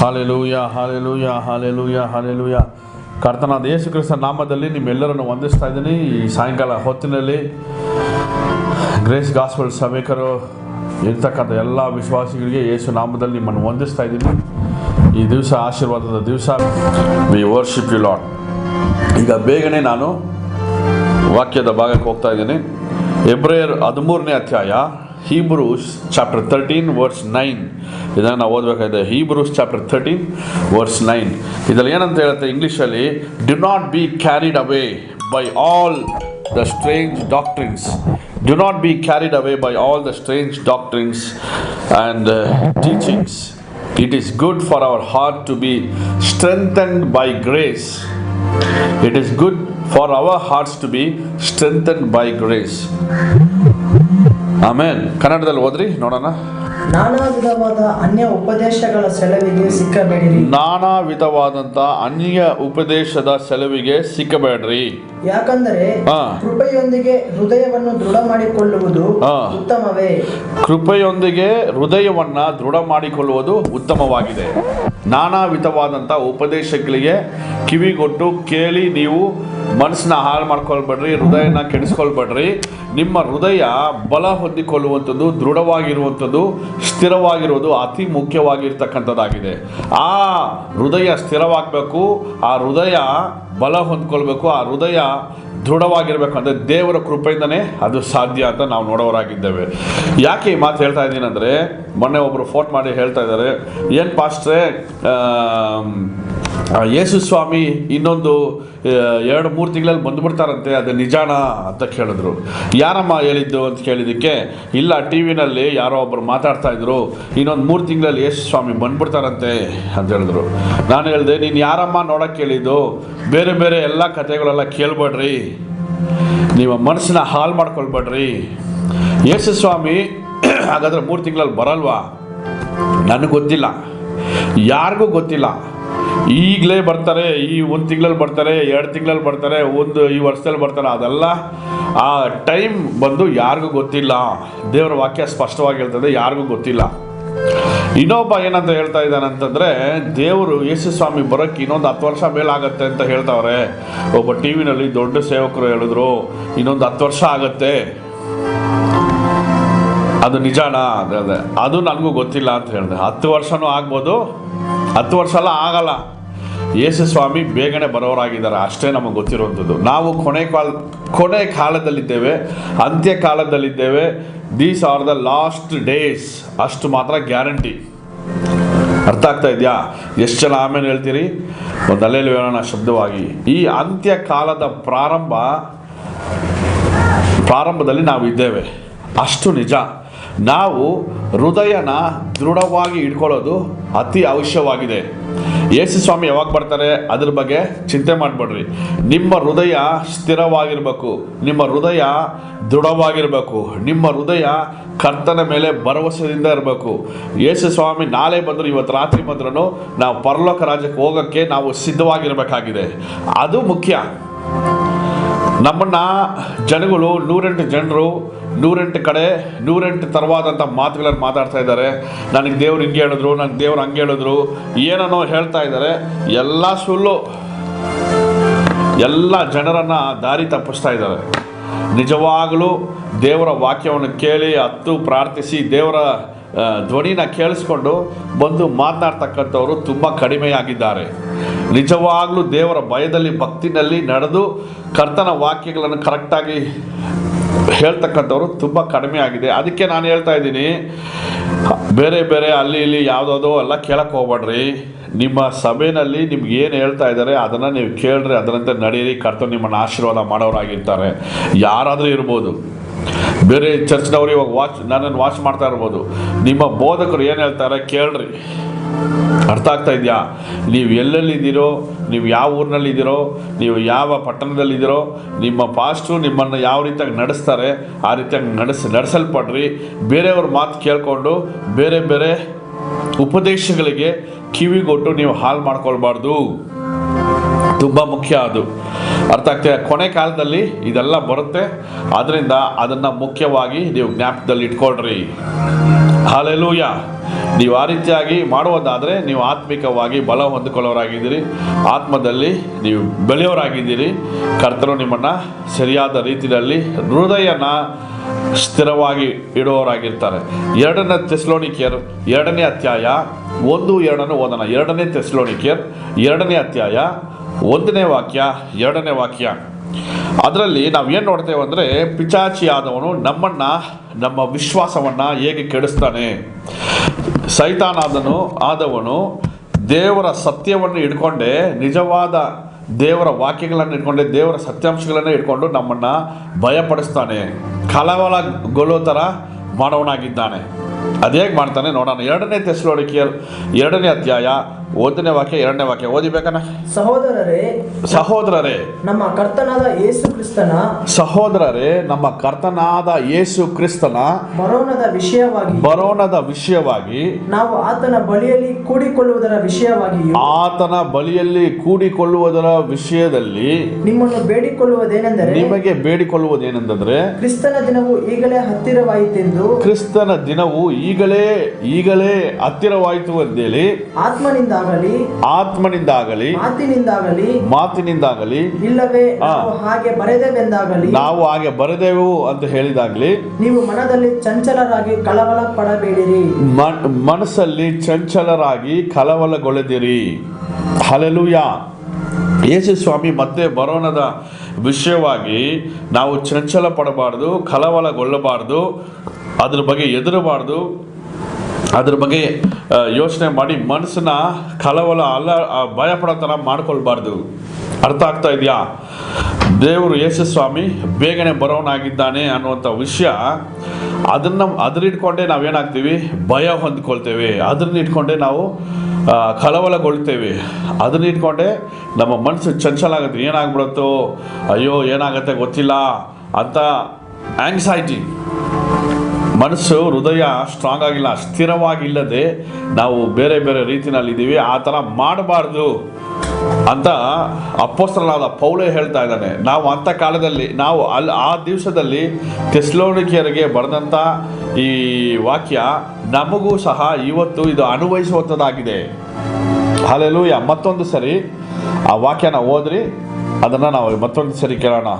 Hallelujah hallelujah hallelujah hallelujah ಕರ್ತನಾದ ಯೇಸು ಕ್ರಿಸ್ತ ನಾಮದಲ್ಲಿ ನಿಮ್ಮೆಲ್ಲರನ್ನು ವಂದಿಸ್ತಾ ಇದ್ದೀನಿ. ಈ ಸಾಯಂಕಾಲ ಹೊತ್ತಿನಲ್ಲಿ ಗ್ರೇಸ್ ಗಾಸ್ಪಲ್ ಸಭೆಕರು ಇರ್ತಕ್ಕಂಥ ಎಲ್ಲ ವಿಶ್ವಾಸಿಗಳಿಗೆ ಯೇಸು ನಾಮದಲ್ಲಿ ನಿಮ್ಮನ್ನು ವಂದಿಸ್ತಾ ಇದ್ದೀನಿ. ಈ ದಿವಸ ಆಶೀರ್ವಾದದ ದಿವಸ. ವಿ ವರ್ಷಿಪ್ ಯು ಲಾಟ್ ಈಗ ಬೇಗನೆ ನಾನು ವಾಕ್ಯದ ಭಾಗಕ್ಕೆ ಹೋಗ್ತಾ ಇದ್ದೀನಿ. ಎಬ್ರೇರ್ ಹದಿಮೂರನೇ ಅಧ್ಯಾಯ. Hebrews chapter thirteen verse nine ಇದನ್ನು ನಾವು ಓದಬೇಕಾಗಿದೆ. Hebrews chapter thirteen verse nine ಇದರಲ್ಲಿ ಏನಂತ ಹೇಳುತ್ತೆ ಇಂಗ್ಲೀಷಲ್ಲಿ do not be carried away by all the strange doctrines do not be carried away by all the strange doctrines and teachings it is good for our heart to be strengthened by grace It is good for our hearts to be strengthened by grace. Amen. ಕನ್ನಡದಲ್ಲಿ ಓದ್ರಿ ನೋಡೋಣ. ನಾನಾ ವಿಧವಾದ ಅನ್ಯ ಉಪದೇಶಗಳ ಸೆಳವಿಗೆ ಸಿಕ್ಕಬೇಡಿರಿ. ನಾನಾ ವಿಧವಾದಂತ ಅನ್ಯ ಉಪದೇಶದ ಸೆಲವಿಗೆ ಸಿಕ್ಕಬೇಡ್ರಿ. ಯಾಕಂದರೆ ಹಾ. ಕೃಪೆಯೊಂದಿಗೆ ಹೃದಯವನ್ನು ದೃಢ ಮಾಡಿಕೊಳ್ಳುವುದು ಹಾ. ಉತ್ತಮವೇ. ಕೃಪೆಯೊಂದಿಗೆ ಹೃದಯವನ್ನ ದೃಢ ಮಾಡಿಕೊಳ್ಳುವುದು ಉತ್ತಮವಾಗಿದೆ. ನಾನಾ ವಿಧವಾದಂಥ ಉಪದೇಶಗಳಿಗೆ ಕಿವಿಗೊಟ್ಟು ಕೇಳಿ ನೀವು ಮನಸ್ಸನ್ನ ಹಾಳು ಮಾಡ್ಕೊಳ್ಬೇಡ್ರಿ ಹೃದಯನ ಕೆಡಿಸ್ಕೊಳ್ಬೇಡ್ರಿ. ನಿಮ್ಮ ಹೃದಯ ಬಲ ಹೊಂದಿಕೊಳ್ಳುವಂಥದ್ದು ದೃಢವಾಗಿರುವಂಥದ್ದು ಸ್ಥಿರವಾಗಿರುವುದು ಅತಿ ಮುಖ್ಯವಾಗಿರ್ತಕ್ಕಂಥದ್ದಾಗಿದೆ. ಆ ಹೃದಯ ಸ್ಥಿರವಾಗಬೇಕು, ಆ ಹೃದಯ ಬಲ ಹೊಂದ್ಕೊಳ್ಬೇಕು, ಆ ಹೃದಯ ದೃಢವಾಗಿರಬೇಕು. ಅಂದರೆ ದೇವರ ಕೃಪೆಯಿಂದನೇ ಅದು ಸಾಧ್ಯ ಅಂತ ನಾವು ನೋಡೋರಾಗಿದ್ದೇವೆ. ಯಾಕೆ ಈ ಮಾತು ಹೇಳ್ತಾ ಇದ್ದೀನಿ ಅಂದರೆ, ಮೊನ್ನೆ ಒಬ್ಬರು ಫೋನ್ ಮಾಡಿ ಹೇಳ್ತಾ ಇದ್ದಾರೆ, ಏನು ಪಾಸ್ಟ್ರೆ ಯೇಸು ಸ್ವಾಮಿ ಇನ್ನೊಂದು ಎರಡು, ಮೂರು ತಿಂಗಳಲ್ಲಿ ಬಂದುಬಿಡ್ತಾರಂತೆ, ಅದು ನಿಜಾನ ಅಂತ ಕೇಳಿದ್ರು. ಯಾರಮ್ಮ ಹೇಳಿದ್ದು ಅಂತ ಕೇಳಿದ್ದಕ್ಕೆ, ಇಲ್ಲ, ಟಿ ವಿನಲ್ಲಿ ಯಾರೋ ಒಬ್ಬರು ಮಾತಾಡ್ತಾ ಇದ್ರು, ಇನ್ನೊಂದು ಮೂರು ತಿಂಗಳಲ್ಲಿ ಯೇಸು ಸ್ವಾಮಿ ಬಂದ್ಬಿಡ್ತಾರಂತೆ ಅಂತ ಹೇಳಿದ್ರು. ನಾನು ಹೇಳಿದೆ, ನೀನು ಯಾರಮ್ಮ ನೋಡೋಕ್ಕೆ ಹೇಳಿದ್ದು ಬೇರೆ ಬೇರೆ ಎಲ್ಲ ಕಥೆಗಳೆಲ್ಲ ಕೇಳ್ಬೇಡ್ರಿ. ನೀವು ಮನಸ್ಸನ್ನ ಹಾಳು ಮಾಡ್ಕೊಳ್ಬೇಡ್ರಿ. ಯೇಸು ಸ್ವಾಮಿ ಹಾಗಾದ್ರೆ ಮೂರು ತಿಂಗಳಲ್ಲಿ ಬರಲ್ವಾ? ನನಗೆ ಗೊತ್ತಿಲ್ಲ. ಯಾರಿಗೂ ಗೊತ್ತಿಲ್ಲ. ಈಗಲೇ ಬರ್ತಾರೆ, ಈ ಒಂದು ತಿಂಗಳಲ್ಲಿ ಬರ್ತಾರೆ, ಎರಡು ತಿಂಗಳಲ್ಲಿ ಬರ್ತಾರೆ, ಒಂದು ಈ ವರ್ಷದಲ್ಲಿ ಬರ್ತಾರೆ, ಅದೆಲ್ಲ ಆ ಟೈಮ್ ಬಂದು ಯಾರಿಗೂ ಗೊತ್ತಿಲ್ಲ. ದೇವರ ವಾಕ್ಯ ಸ್ಪಷ್ಟವಾಗಿ ಹೇಳ್ತದೆ ಯಾರಿಗೂ ಗೊತ್ತಿಲ್ಲ. ಇನ್ನೊಬ್ಬ ಏನಂತ ಹೇಳ್ತಾ ಇದ್ದಾನೆ ಅಂತಂದ್ರೆ, ದೇವರು ಯೇಸು ಸ್ವಾಮಿ ಬರೋಕ್ಕೆ ಇನ್ನೊಂದು ಹತ್ತು ವರ್ಷ ಮೇಲಾಗತ್ತೆ ಅಂತ ಹೇಳ್ತಾವ್ರೆ. ಒಬ್ಬ ಟಿ ವಿನಲ್ಲಿ ದೊಡ್ಡ ಸೇವಕರು ಹೇಳಿದ್ರು, ಇನ್ನೊಂದು ಹತ್ತು ವರ್ಷ ಆಗತ್ತೆ. ಅದು ನಿಜಾನಾ? ಅದೇ. ಅದು ನನಗೂ ಗೊತ್ತಿಲ್ಲ ಅಂತ ಹೇಳಿದೆ. ಹತ್ತು ವರ್ಷನೂ ಆಗ್ಬೋದು ಹತ್ತು ವರ್ಷ ಎಲ್ಲ ಆಗಲ್ಲ. ಯೇಸು ಸ್ವಾಮಿ ಬೇಗನೆ ಬರೋರಾಗಿದ್ದಾರೆ. ಅಷ್ಟೇ ನಮಗೆ ಗೊತ್ತಿರುವಂಥದ್ದು. ನಾವು ಕೊನೆ ಕಾಲ, ಕೊನೆ ಕಾಲದಲ್ಲಿದ್ದೇವೆ, ಅಂತ್ಯ ಕಾಲದಲ್ಲಿದ್ದೇವೆ. These are the last days ಅಷ್ಟು ಮಾತ್ರ ಗ್ಯಾರಂಟಿ. ಅರ್ಥ ಆಗ್ತಾ ಇದೆಯಾ? ಎಷ್ಟು ಜನ ಆಮೇಲೆ ಹೇಳ್ತೀರಿ? ಒಂದು ಅಲ್ಲೇಲಿ ಹೇಳೋಣ ಶಬ್ದವಾಗಿ. ಈ ಅಂತ್ಯ ಕಾಲದ ಪ್ರಾರಂಭ, ಪ್ರಾರಂಭದಲ್ಲಿ ನಾವು ಇದ್ದೇವೆ. ಅಷ್ಟು ನಿಜ. ನಾವು ಹೃದಯನ ದೃಢವಾಗಿ ಇಟ್ಕೊಳ್ಳೋದು ಅತಿ ಅವಶ್ಯವಾಗಿದೆ. ಯೇಸು ಸ್ವಾಮಿ ಯಾವಾಗ ಬರ್ತಾರೆ? ಅದ್ರ ಬಗ್ಗೆ ಚಿಂತೆ ಮಾಡಬೇಡ್ರಿ. ನಿಮ್ಮ ಹೃದಯ ಸ್ಥಿರವಾಗಿರಬೇಕು. ನಿಮ್ಮ ಹೃದಯ ದೃಢವಾಗಿರಬೇಕು. ನಿಮ್ಮ ಹೃದಯ ಕರ್ತನ ಮೇಲೆ ಭರವಸೆಯಿಂದ ಇರಬೇಕು. ಯೇಸು ಸ್ವಾಮಿ ನಾಳೆ ಬಂದರು, ಇವತ್ತು ರಾತ್ರಿ ಬಂದ್ರೂ ನಾವು ಪರಲೋಕ ರಾಜ್ಯಕ್ಕೆ ಹೋಗೋಕ್ಕೆ ನಾವು ಸಿದ್ಧವಾಗಿರಬೇಕಾಗಿದೆ. ಅದು ಮುಖ್ಯ. ನಮ್ಮನ್ನ ಜನಗಳು, ನೂರೆಂಟು ಜನರು ನೂರೆಂಟು ಕಡೆ, ನೂರೆಂಟು ತರವಾದಂಥ ಮಾತುಗಳನ್ನು ಮಾತಾಡ್ತಾ ಇದ್ದಾರೆ. ನನಗೆ ದೇವ್ರು ಹಿಂಗೆ ಹೇಳಿದ್ರು ನನಗೆ ದೇವ್ರು ಹಂಗೆ ಹೇಳಿದ್ರು, ಏನನ್ನೋ ಹೇಳ್ತಾ ಇದ್ದಾರೆ. ಎಲ್ಲ ಸುಳ್ಳು. ಎಲ್ಲ ಜನರನ್ನು ದಾರಿ ತಪ್ಪಿಸ್ತಾ ಇದ್ದಾರೆ. ನಿಜವಾಗಲೂ ದೇವರ ವಾಕ್ಯವನ್ನು ಕೇಳಿ ಹತ್ತು ಪ್ರಾರ್ಥಿಸಿ, ದೇವರ ಧ್ವನಿನ ಕೇಳಿಸ್ಕೊಂಡು ಬಂದು ಮಾತನಾಡ್ತಕ್ಕಂಥವರು ತುಂಬ ಕಡಿಮೆಯಾಗಿದ್ದಾರೆ. ನಿಜವಾಗಲೂ ದೇವರ ಭಯದಲ್ಲಿ, ಭಕ್ತಿನಲ್ಲಿ ನಡೆದು ಕರ್ತನ ವಾಕ್ಯಗಳನ್ನು ಕರೆಕ್ಟಾಗಿ ಹೇಳ್ತಕ್ಕಂಥವ್ರು ತುಂಬ ಕಡಿಮೆ ಆಗಿದೆ. ಅದಕ್ಕೆ ನಾನು ಹೇಳ್ತಾ ಇದ್ದೀನಿ, ಬೇರೆ ಬೇರೆ ಅಲ್ಲಿ ಇಲ್ಲಿ ಯಾವುದಾದ್ರು ಎಲ್ಲ ಕೇಳಕ್ಕೆ ಹೋಗ್ಬೇಡ್ರಿ. ನಿಮ್ಮ ಸಭೆಯಲ್ಲಿ ನಿಮ್ಗೆ ಏನು ಹೇಳ್ತಾ ಇದ್ದಾರೆ ಅದನ್ನು ನೀವು ಕೇಳ್ರಿ, ಅದರಂತೆ ನಡೀರಿ ಕರ್ತವ್ಯ ನಿಮ್ಮನ್ನು ಆಶೀರ್ವಾದ ಮಾಡೋರಾಗಿರ್ತಾರೆ. ಯಾರಾದರೂ ಇರ್ಬೋದು. ಬೇರೆ ಚರ್ಚ್ನವ್ರು ಇವಾಗ ವಾಚ್ ನನ್ನನ್ನು ವಾಚ್ ಮಾಡ್ತಾ ಇರ್ಬೋದು. ನಿಮ್ಮ ಬೋಧಕರು ಏನು ಹೇಳ್ತಾರೆ ಕೇಳ್ರಿ. ಅರ್ಥ ಆಗ್ತಾ ಇದೆಯಾ? ನೀವು ಎಲ್ಲೆಲ್ಲಿದ್ದೀರೋ, ನೀವು ಯಾವ ಊರಿನಲ್ಲಿದ್ದೀರೋ, ನೀವು ಯಾವ ಪಟ್ಟಣದಲ್ಲಿದ್ದೀರೋ, ನಿಮ್ಮ ಪಾಸ್ಟು ನಿಮ್ಮನ್ನು ಯಾವ ರೀತಿಯಾಗಿ ನಡೆಸ್ತಾರೆ, ಆ ರೀತಿಯಾಗಿ ನಡೆಸ್, ನಡೆಸಲ್ಪಡ್ರಿ. ಬೇರೆಯವ್ರ ಮಾತು ಕೇಳಿಕೊಂಡು ಬೇರೆ ಬೇರೆ ಉಪದೇಶಗಳಿಗೆ ಕಿವಿಗೊಟ್ಟು ನೀವು ಹಾಳು ಮಾಡ್ಕೊಳ್ಬಾರ್ದು. ತುಂಬ ಮುಖ್ಯ ಅದು. ಅರ್ಥ ಆಗ್ತದೆ ಕೊನೆ ಕಾಲದಲ್ಲಿ ಇದೆಲ್ಲ ಬರುತ್ತೆ. ಆದ್ದರಿಂದ ಅದನ್ನು ಮುಖ್ಯವಾಗಿ ನೀವು ಜ್ಞಾಪಕದಲ್ಲಿ ಇಟ್ಕೊಳ್ರಿ. ಹಾಲೆಲೂಯ. ನೀವು ಆ ರೀತಿಯಾಗಿ ಮಾಡುವುದಾದರೆ ನೀವು ಆತ್ಮಿಕವಾಗಿ ಬಲ ಹೊಂದಿಕೊಳ್ಳೋರಾಗಿದ್ದೀರಿ. ಆತ್ಮದಲ್ಲಿ ನೀವು ಬೆಳೆಯೋರಾಗಿದ್ದೀರಿ. ಕರ್ತರು ನಿಮ್ಮನ್ನು ಸರಿಯಾದ ರೀತಿಯಲ್ಲಿ ಹೃದಯನ ಸ್ಥಿರವಾಗಿ ಇಡುವವರಾಗಿರ್ತಾರೆ. ಎರಡನೇ ತೆಸ್ಲೋಣಿಕೆಯರ್ ಎರಡನೇ ಅಧ್ಯಾಯ ಒಂದು, ಎರಡನ್ನು ಓದನ ಎರಡನೇ ತೆಸ್ಲೋಣಿಕೆಯರ್ ಎರಡನೇ ಅಧ್ಯಾಯ ಒಂದನೇ ವಾಕ್ಯ, ಎರಡನೇ ವಾಕ್ಯ. ಅದರಲ್ಲಿ ನಾವು ಏನು ನೋಡ್ತೇವೆ ಅಂದರೆ ಪಿಚಾಚಿಯಾದವನು ನಮ್ಮನ್ನು, ನಮ್ಮ ವಿಶ್ವಾಸವನ್ನು ಹೇಗೆ ಕೆಡಿಸ್ತಾನೆ? ಸೈತಾನಾದನು ಆದವನು ದೇವರ ಸತ್ಯವನ್ನು ಇಟ್ಕೊಂಡೆ ನಿಜವಾದ ದೇವರ ವಾಕ್ಯಗಳನ್ನು ಇಟ್ಕೊಂಡೆ ದೇವರ ಸತ್ಯಾಂಶಗಳನ್ನು ಇಟ್ಕೊಂಡು ನಮ್ಮನ್ನು ಭಯಪಡಿಸ್ತಾನೆ. ಕಲವಲಗೊಳ್ಳೋ ಥರ ಮಾಡೋನಾಗಿದ್ದಾನೆ ಅದು ಹೇಗೆ ಮಾಡ್ತಾನೆ ನೋಡೋಣ. ಎರಡನೇ ತೆಸ್ಲೋಡಿಕೆಯರ್ ಎರಡನೇ ಅಧ್ಯಾಯ ಒಂದನೇ ವಾಕ್ಯ ಎರಡನೇ ವಾಕ್ಯ ಓದಿಬೇಕನ ಸಹೋದರರೇ ಸಹೋದರರೇ. ನಮ್ಮ ಕರ್ತನಾದ ಯೇಸು ಕ್ರಿಸ್ತನ ಸಹೋದರರೇ ನಮ್ಮ ಕರ್ತನಾದ ಯೇಸು ಕ್ರಿಸ್ತನ ಬರೋಣದ ವಿಷಯವಾಗಿ ಬರೋಣದ ವಿಷಯವಾಗಿ ನಾವು ಆತನ ಬಳಿಯಲ್ಲಿ ಕೂಡಿಕೊಳ್ಳುವುದರ ವಿಷಯವಾಗಿ ಆತನ ಬಳಿಯಲ್ಲಿ ಕೂಡಿಕೊಳ್ಳುವುದರ ವಿಷಯದಲ್ಲಿ ನಿಮ್ಮನ್ನು ಬೇಡಿಕೊಳ್ಳುವುದೇನೆಂದರೆ ನಿಮಗೆ ಬೇಡಿಕೊಳ್ಳುವುದೇನೆಂದರೆ ಕ್ರಿಸ್ತನ ದಿನವು ಈಗಲೇ ಹತ್ತಿರವಾಯಿತೆಂದು ಕ್ರಿಸ್ತನ ದಿನವು ಈಗಲೇ ಈಗಲೇ ಹತ್ತಿರವಾಯಿತು ಅಂತೇಳಿ ಆತ್ಮನಿಂದಾಗಲಿ ಆತ್ಮನಿಂದಾಗಲಿ ಮಾತಿನಿಂದಾಗಲಿ ಮಾತಿನಿಂದಾಗಲಿ ಇಲ್ಲವೇ ಹಾಗೆ ಬರೆದೇವೆಂದಾಗಲಿ ನಾವು ಹಾಗೆ ಬರೆದೆವು ಅಂತ ಹೇಳಿದಾಗಲಿ ನೀವು ಮನದಲ್ಲಿ ಚಂಚಲರಾಗಿ ಕಳವಳ ಪಡಬೇಡಿರಿ ಮನ್- ಮನಸ್ಸಲ್ಲಿ ಚಂಚಲರಾಗಿ ಕಲವಲಗೊಳ್ಳೆದಿರಿ ಹಲೆಲೂಯ ಯೇಸು ಸ್ವಾಮಿ ಮತ್ತೆ ಬರೋಣದ ವಿಷಯವಾಗಿ ನಾವು ಚಂಚಲ ಪಡಬಾರ್ದು ಕಲವಲಗೊಳ್ಳಬಾರ್ದು ಅದ್ರ ಬಗ್ಗೆ ಎದುರಬಾರ್ದು ಅದ್ರ ಬಗ್ಗೆ ಯೋಚನೆ ಮಾಡಿ ಮನಸ್ಸನ್ನ ಕಲವಲ ಅಲ್ಲ ಭಯ ಪಡೋ ಥರ ಮಾಡ್ಕೊಳ್ಬಾರ್ದು. ಅರ್ಥ ಆಗ್ತಾ ಇದೆಯಾ? ದೇವರು ಯೇಸು ಸ್ವಾಮಿ ಬೇಗನೆ ಬರೋನಾಗಿದ್ದಾನೆ ಅನ್ನುವಂಥ ವಿಷಯ, ಅದನ್ನು ನಾವು ನಾವೇನಾಗ್ತೀವಿ? ಭಯ ಹೊಂದ್ಕೊಳ್ತೇವೆ. ಅದನ್ನ ಇಟ್ಕೊಂಡೆ ನಾವು ಕಳವಳಗೊಳ್ತೇವೆ. ಅದನ್ನ ಇಟ್ಕೊಂಡೆ ನಮ್ಮ ಮನಸ್ಸು ಚಂಚಲ ಆಗುತ್ತೆ ಏನಾಗ್ಬಿಡುತ್ತೋ? ಅಯ್ಯೋ, ಏನಾಗುತ್ತೆ ಗೊತ್ತಿಲ್ಲ ಅಂತ ಆಂಗ್ಸೈಟಿ ಮನಸ್ಸು, ಹೃದಯ ಸ್ಟ್ರಾಂಗ್ ಆಗಿಲ್ಲ, ಸ್ಥಿರವಾಗಿಲ್ಲದೆ ನಾವು ಬೇರೆ ಬೇರೆ ರೀತಿಯಲ್ಲಿದ್ದೀವಿ ಆ ಥರ ಮಾಡಬಾರ್ದು ಅಂತ ಅಪ್ಪಸ್ತ್ರನಾದ ಪೌಲೆ ಹೇಳ್ತಾ ಇದ್ದಾನೆ. ನಾವು ಅಂಥ ಕಾಲದಲ್ಲಿ, ನಾವು ಅಲ್ಲಿ, ಆ ದಿವಸದಲ್ಲಿ ತೆಸ್ಲೋಣಿಕೆಯರಿಗೆ ಬರೆದಂಥ ಈ ವಾಕ್ಯ, ನಮಗೂ ಸಹ ಇವತ್ತು ಇದು ಅನ್ವಯಿಸುವಂಥದ್ದಾಗಿದೆ ಅಲ್ಲೆಲ್ಲೂ ಮತ್ತೊಂದು ಸರಿ, ಆ ವಾಕ್ಯನ ಓದ್ರಿ, ಅದನ್ನು ನಾವು ಮತ್ತೊಂದು ಸರಿ ಕೇಳೋಣ.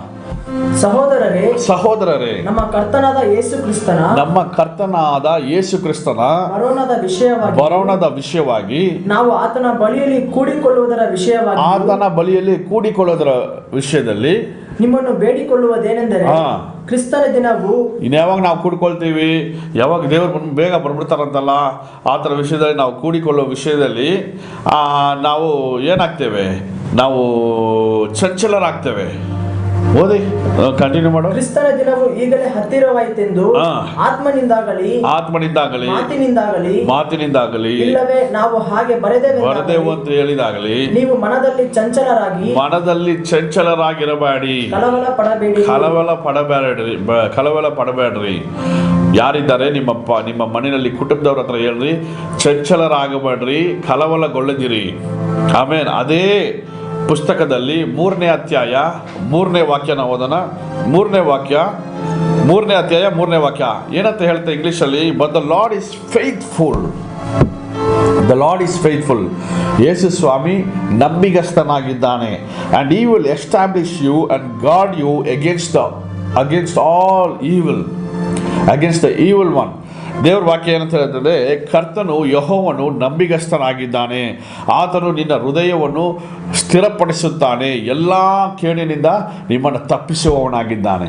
ಸಹೋದರರೇ ಸಹೋದರರೇ ನಮ್ಮ ಕರ್ತನಾದ ಯೇಸು ಕ್ರಿಸ್ತನ ನಮ್ಮ ಕರ್ತನಾದ ಯೇಸು ಕ್ರಿಸ್ತನ ಬರೋಣದ ವಿಷಯವಾಗಿ ಬರೋಣದ ವಿಷಯವಾಗಿ ನಾವು ಆತನ ಬಳಿಯಲ್ಲಿ ಕೂಡಿಕೊಳ್ಳುವುದರ ವಿಷಯವಾಗಿ ಆತನ ಬಳಿಯಲ್ಲಿ ಕೂಡಿಕೊಳ್ಳೋದರ ವಿಷಯದಲ್ಲಿ ನಿಮ್ಮನ್ನು ಬೇಡಿಕೊಳ್ಳುವುದೇನೆಂದರೆ. ಕ್ರಿಸ್ತನ ದಿನವು ಇನ್ನು ಯಾವಾಗ ನಾವು ಕೂಡಿಕೊಳ್ತೀವಿ? ಯಾವಾಗ ದೇವರು ಬೇಗ ಬರ್ಬಿಡ್ತಾರಂತಲ್ಲ? ಆ ಥರ ವಿಷಯದಲ್ಲಿ ನಾವು ಕೂಡಿಕೊಳ್ಳೋ ವಿಷಯದಲ್ಲಿ ಆ, ನಾವು ಏನಾಗ್ತೇವೆ? ನಾವು ಚಂಚಲರಾಗ್ತೇವೆ. ಓದಿ? ಕಂಟಿನ್ಯೂ ಮಾಡು. ಕ್ರಿಸ್ತನ ದಿನವು ಈಗಲೇ ಹತ್ತಿರವಾಯಿತೆಂದು. ಆತ್ಮನಿಂದಾಗಲಿ ಆತ್ಮನಿಂದಾಗಲಿ ಮಾತಿನಿಂದಾಗಲಿ ಮಾತಿನಿಂದಾಗಲಿ ಇಲ್ಲವೇ ನಾವು ಹಾಗೆ ಬರದೇವು ಬರೆದೇವೆ ಅಂತ ಹೇಳಿದಾಗಲಿ ನೀವು ಮನದಲ್ಲಿ ಚಂಚಲರಾಗಿ ಮನದಲ್ಲಿ ಚಂಚಲರಾಗಿರಬೇಡಿ. ಕಳವಳ ಪಡಬೇಡಿ. ಕಲವಲ ಪಡಬೇಡ್ರಿ ಕಲವಲ ಪಡಬೇಡ್ರಿ. ಯಾರಿದ್ದಾರೆ ನಿಮ್ಮ ಪ ನಿಮ್ಮ ಮನೆಯಲ್ಲಿ ಕುಟುಂಬದವ್ರ ಹತ್ರ ಹೇಳ್ರಿ ಚಂಚಲರಾಗಬೇಡ್ರಿ ಕಲವಲಗೊಳ್ಳದಿರಿ ಆಮೇಲೆ ಅದೇ ಪುಸ್ತಕದಲ್ಲಿ ಮೂರನೇ ಅಧ್ಯಾಯ, ಮೂರನೇ ವಾಕ್ಯನ ಓದೋಣ. ಮೂರನೇ ವಾಕ್ಯ, ಮೂರನೇ ಅಧ್ಯಾಯ, ಮೂರನೇ ವಾಕ್ಯ. ಏನಂತ ಹೇಳ್ತಾ ಇಂಗ್ಲೀಷಲ್ಲಿ but the lord is faithful the lord is faithful Yesu Swami ನಂಬಿಗಸ್ತನಾಗಿದ್ದಾನೆ. And he will establish you and guard you against the against all evil against the evil one ದೇವ್ರ ವಾಕ್ಯ ಏನಂತ ಹೇಳ್ತದೆ ಕರ್ತನು ಯಹೋವನು ನಂಬಿಗಸ್ತನಾಗಿದ್ದಾನೆ. ಆತನು ನಿನ್ನ ಹೃದಯವನ್ನು ಸ್ಥಿರಪಡಿಸುತ್ತಾನೆ. ಎಲ್ಲ ಕೇಳಿನಿಂದ ನಿಮ್ಮನ್ನು ತಪ್ಪಿಸುವವನಾಗಿದ್ದಾನೆ.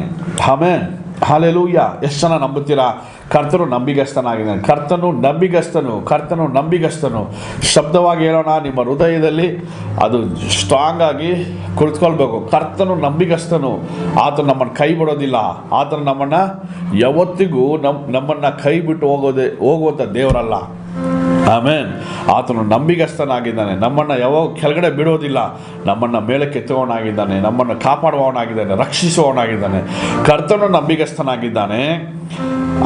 ಆಮೇನ್. ಹಾಲೆಲೂಯ್ಯ ಎಷ್ಟು ಜನ ನಂಬುತ್ತೀರಾ? ಕರ್ತನು ನಂಬಿಗಸ್ತನಾಗಿದ್ದಾನೆ. ಕರ್ತನು ನಂಬಿಗಸ್ತನು ಕರ್ತನು ನಂಬಿಗಸ್ತನು. ಶಬ್ದವಾಗಿ ಹೇಳೋಣ, ನಿಮ್ಮ ಹೃದಯದಲ್ಲಿ ಅದು ಸ್ಟ್ರಾಂಗ್ ಆಗಿ ಕುಳಿತುಕೊಳ್ಬೇಕು. ಕರ್ತನು ನಂಬಿಗಸ್ತನು. ಆತ ನಮ್ಮನ್ನು ಕೈ ಬಿಡೋದಿಲ್ಲ. ಆತನು ನಮ್ಮನ್ನು ಯಾವತ್ತಿಗೂ ನಮ್ಮ ನಮ್ಮನ್ನು ಕೈ ಬಿಟ್ಟು ಹೋಗೋದೇ ಹೋಗುವಂಥ ದೇವರಲ್ಲ. ಆಮೇನ್. ಆತನು ನಂಬಿಗಸ್ತನಾಗಿದ್ದಾನೆ. ನಮ್ಮನ್ನು ಯಾವಾಗ ಕೆಳಗಡೆ ಬಿಡೋದಿಲ್ಲ. ನಮ್ಮನ್ನು ಮೇಲಕ್ಕೆತ್ತುವವನಾಗಿದ್ದಾನೆ ನಮ್ಮನ್ನು ಕಾಪಾಡುವವನಾಗಿದ್ದಾನೆ. ರಕ್ಷಿಸುವವನಾಗಿದ್ದಾನೆ. ಕರ್ತನು ನಂಬಿಗಸ್ತನಾಗಿದ್ದಾನೆ.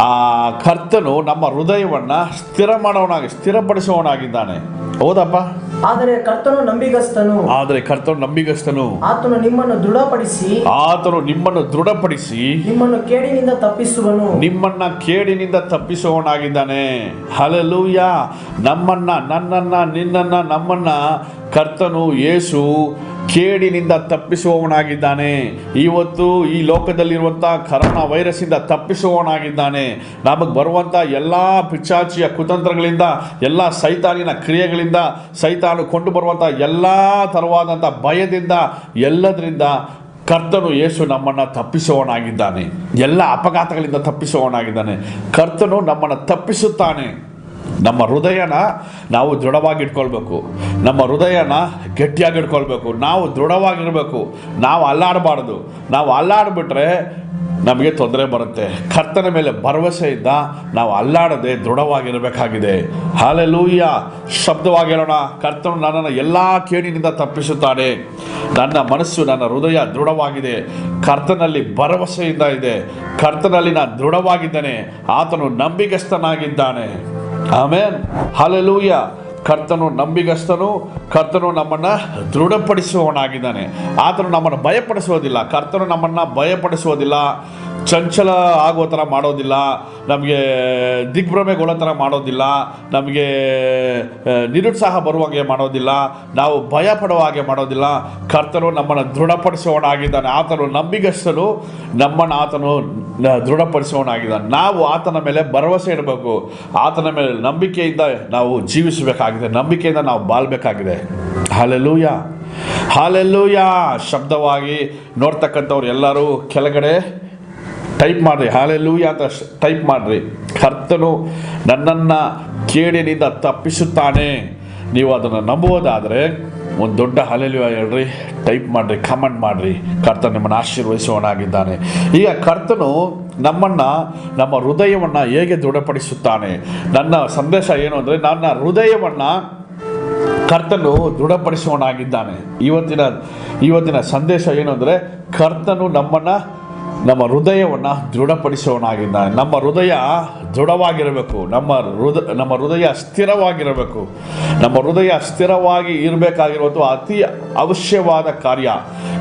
ಆ ಕರ್ತನು ನಮ್ಮ ಹೃದಯವನ್ನು ಸ್ಥಿರ ಮಾಡೋವನಾಗಿ, ಸ್ಥಿರಪಡಿಸುವವನಾಗಿದ್ದಾನೆ. ಹೌದಪ್ಪ? ಆದರೆ ಕರ್ತನು ನಂಬಿಗಸ್ತನು. ಆದರೆ ಕರ್ತನು ನಂಬಿಗಸ್ತನು. ಆತನು ನಿಮ್ಮನ್ನು ದೃಢಪಡಿಸಿ. ಆತನು ನಿಮ್ಮನ್ನು ದೃಢಪಡಿಸಿ. ನಿಮ್ಮನ್ನು ಕೇಡಿನಿಂದ ತಪ್ಪಿಸುವನು. ನಿಮ್ಮನ್ನ ಕೇಡಿನಿಂದ ತಪ್ಪಿಸುವವನಾಗಿದ್ದಾನೆ. ಹಲಲೂಯ ನಮ್ಮನ್ನ ನನ್ನನ್ನ ನಿನ್ನನ್ನ ನಮ್ಮನ್ನ ಕರ್ತನು ಯೇಸು ಕೇಡಿನಿಂದ ತಪ್ಪಿಸುವವನಾಗಿದ್ದಾನೆ. ಇವತ್ತು ಈ ಲೋಕದಲ್ಲಿರುವಂಥ ಕರೋನಾ ವೈರಸ್ಸಿಂದ ತಪ್ಪಿಸುವವನಾಗಿದ್ದಾನೆ. ನಮಗೆ ಬರುವಂಥ ಎಲ್ಲ ಪಿಚಾಚಿಯ ಕುತಂತ್ರಗಳಿಂದ, ಎಲ್ಲ ಸೈತಾನಿನ ಕ್ರಿಯೆಗಳಿಂದ, ಸೈತಾನು ಕೊಂಡು ಬರುವಂಥ ಎಲ್ಲ ಥರವಾದಂಥ ಭಯದಿಂದ, ಎಲ್ಲದರಿಂದ ಕರ್ತನು ಯೇಸು ನಮ್ಮನ್ನು ತಪ್ಪಿಸುವವನಾಗಿದ್ದಾನೆ. ಎಲ್ಲ ಅಪಘಾತಗಳಿಂದ ತಪ್ಪಿಸುವವನಾಗಿದ್ದಾನೆ. ಕರ್ತನು ನಮ್ಮನ್ನು ತಪ್ಪಿಸುತ್ತಾನೆ. ನಮ್ಮ ಹೃದಯನ ನಾವು ದೃಢವಾಗಿಟ್ಕೊಳ್ಬೇಕು. ನಮ್ಮ ಹೃದಯನ ಗಟ್ಟಿಯಾಗಿಟ್ಕೊಳ್ಬೇಕು. ನಾವು ದೃಢವಾಗಿರಬೇಕು. ನಾವು ಅಲ್ಲಾಡಬಾರ್ದು. ನಾವು ಅಲ್ಲಾಡಿಬಿಟ್ರೆ ನಮಗೆ ತೊಂದರೆ ಬರುತ್ತೆ. ಕರ್ತನ ಮೇಲೆ ಭರವಸೆಯಿಂದ ನಾವು ಅಲ್ಲಾಡದೆ ದೃಢವಾಗಿರಬೇಕಾಗಿದೆ. ಹಾಲೆಲೂಯ್ಯ ಶಬ್ದವಾಗಿರೋಣ ಕರ್ತನು ನನ್ನನ್ನು ಎಲ್ಲ ಕೇಡಿನಿಂದ ತಪ್ಪಿಸುತ್ತಾನೆ. ನನ್ನ ಮನಸ್ಸು ನನ್ನ ಹೃದಯ ದೃಢವಾಗಿದೆ. ಕರ್ತನಲ್ಲಿ ಭರವಸೆಯಿಂದ ಇದೆ. ಕರ್ತನಲ್ಲಿ ನಾನು ದೃಢವಾಗಿದ್ದೇನೆ. ಆತನು ನಂಬಿಗಸ್ತನಾಗಿದ್ದಾನೆ. ಆಮೇನ್. ಹಾಲೆಲೂಯ ಕರ್ತನು ನಂಬಿಗಸ್ತನು ಕರ್ತನು ನಮ್ಮನ್ನು ದೃಢಪಡಿಸುವವನಾಗಿದ್ದಾನೆ. ಆತನು ನಮ್ಮನ್ನು ಭಯಪಡಿಸುವುದಿಲ್ಲ. ಕರ್ತನು ನಮ್ಮನ್ನು ಭಯಪಡಿಸುವುದಿಲ್ಲ. ಚಂಚಲ ಆಗೋ ಥರ ಮಾಡೋದಿಲ್ಲ, ನಮಗೆ ದಿಗ್ಭ್ರಮೆಗೊಳ್ಳೋ ಥರ ಮಾಡೋದಿಲ್ಲ, ನಮಗೆ ನಿರುತ್ಸಾಹ ಬರುವ ಹಾಗೆ ಮಾಡೋದಿಲ್ಲ, ನಾವು ಭಯ ಪಡುವ ಹಾಗೆ ಮಾಡೋದಿಲ್ಲ. ಕರ್ತನು ನಮ್ಮನ್ನು ದೃಢಪಡಿಸುವವನಾಗಿದ್ದಾನೆ ಆತನು ನಂಬಿಗಸ್ತನು. ನಮ್ಮನ್ನು ಆತನು ದೃಢಪಡಿಸುವವನಾಗಿದ್ದಾನೆ ನಾವು ಆತನ ಮೇಲೆ ಭರವಸೆ ಇಡಬೇಕು. ಆತನ ಮೇಲೆ ನಂಬಿಕೆಯಿಂದ ನಾವು ಜೀವಿಸಬೇಕಾಗಿದೆ. ನಂಬಿಕೆಯಿಂದ ನಾವು ಬಾಳ್ಬೇಕಾಗಿದೆ. ಹಾಲೆಲ್ಲೂಯ ಹಾಲೆಲ್ಲೂಯ ಶಬ್ದವಾಗಿ ನೋಡ್ತಕ್ಕಂಥವ್ರು ಎಲ್ಲರೂ ಕೆಳಗಡೆ ಟೈಪ್ ಮಾಡಿರಿ. ಹಾಲೆಲೂಯ ಅಂತ ಟೈಪ್ ಮಾಡಿರಿ. ಕರ್ತನು ನನ್ನನ್ನು ಕೇಡಿನಿಂದ ತಪ್ಪಿಸುತ್ತಾನೆ. ನೀವು ಅದನ್ನು ನಂಬುವುದಾದರೆ, ಒಂದು ದೊಡ್ಡ ಹಲೆಲುಯ ಹೇಳ್ರಿ, ಟೈಪ್ ಮಾಡಿರಿ, ಕಮೆಂಟ್ ಮಾಡಿರಿ. ಕರ್ತನ ನಿಮ್ಮನ್ನು ಆಶೀರ್ವದಿಸುವವನಾಗಿದ್ದಾನೆ. ಈಗ ಕರ್ತನು ನಮ್ಮನ್ನು, ನಮ್ಮ ಹೃದಯವನ್ನು ಹೇಗೆ ದೃಢಪಡಿಸುತ್ತಾನೆ? ನನ್ನ ಸಂದೇಶ ಏನು ಅಂದರೆ, ನನ್ನ ಹೃದಯವನ್ನು ಕರ್ತನು ದೃಢಪಡಿಸುವವನಾಗಿದ್ದಾನೆ. ಇವತ್ತಿನ ಇವತ್ತಿನ ಸಂದೇಶ ಏನು ಅಂದರೆ, ಕರ್ತನು ನಮ್ಮನ್ನು ನಮ್ಮ ಹೃದಯವನ್ನು ದೃಢಪಡಿಸುವವನಾಗಿದ್ದಾನೆ. ನಮ್ಮ ಹೃದಯ ದೃಢವಾಗಿರಬೇಕು. ನಮ್ಮ ಹೃದ, ನಮ್ಮ ಹೃದಯ ಸ್ಥಿರವಾಗಿರಬೇಕು. ನಮ್ಮ ಹೃದಯ ಸ್ಥಿರವಾಗಿ ಇರಬೇಕಾಗಿರುವಂಥ ಅತಿ ಅವಶ್ಯವಾದ ಕಾರ್ಯ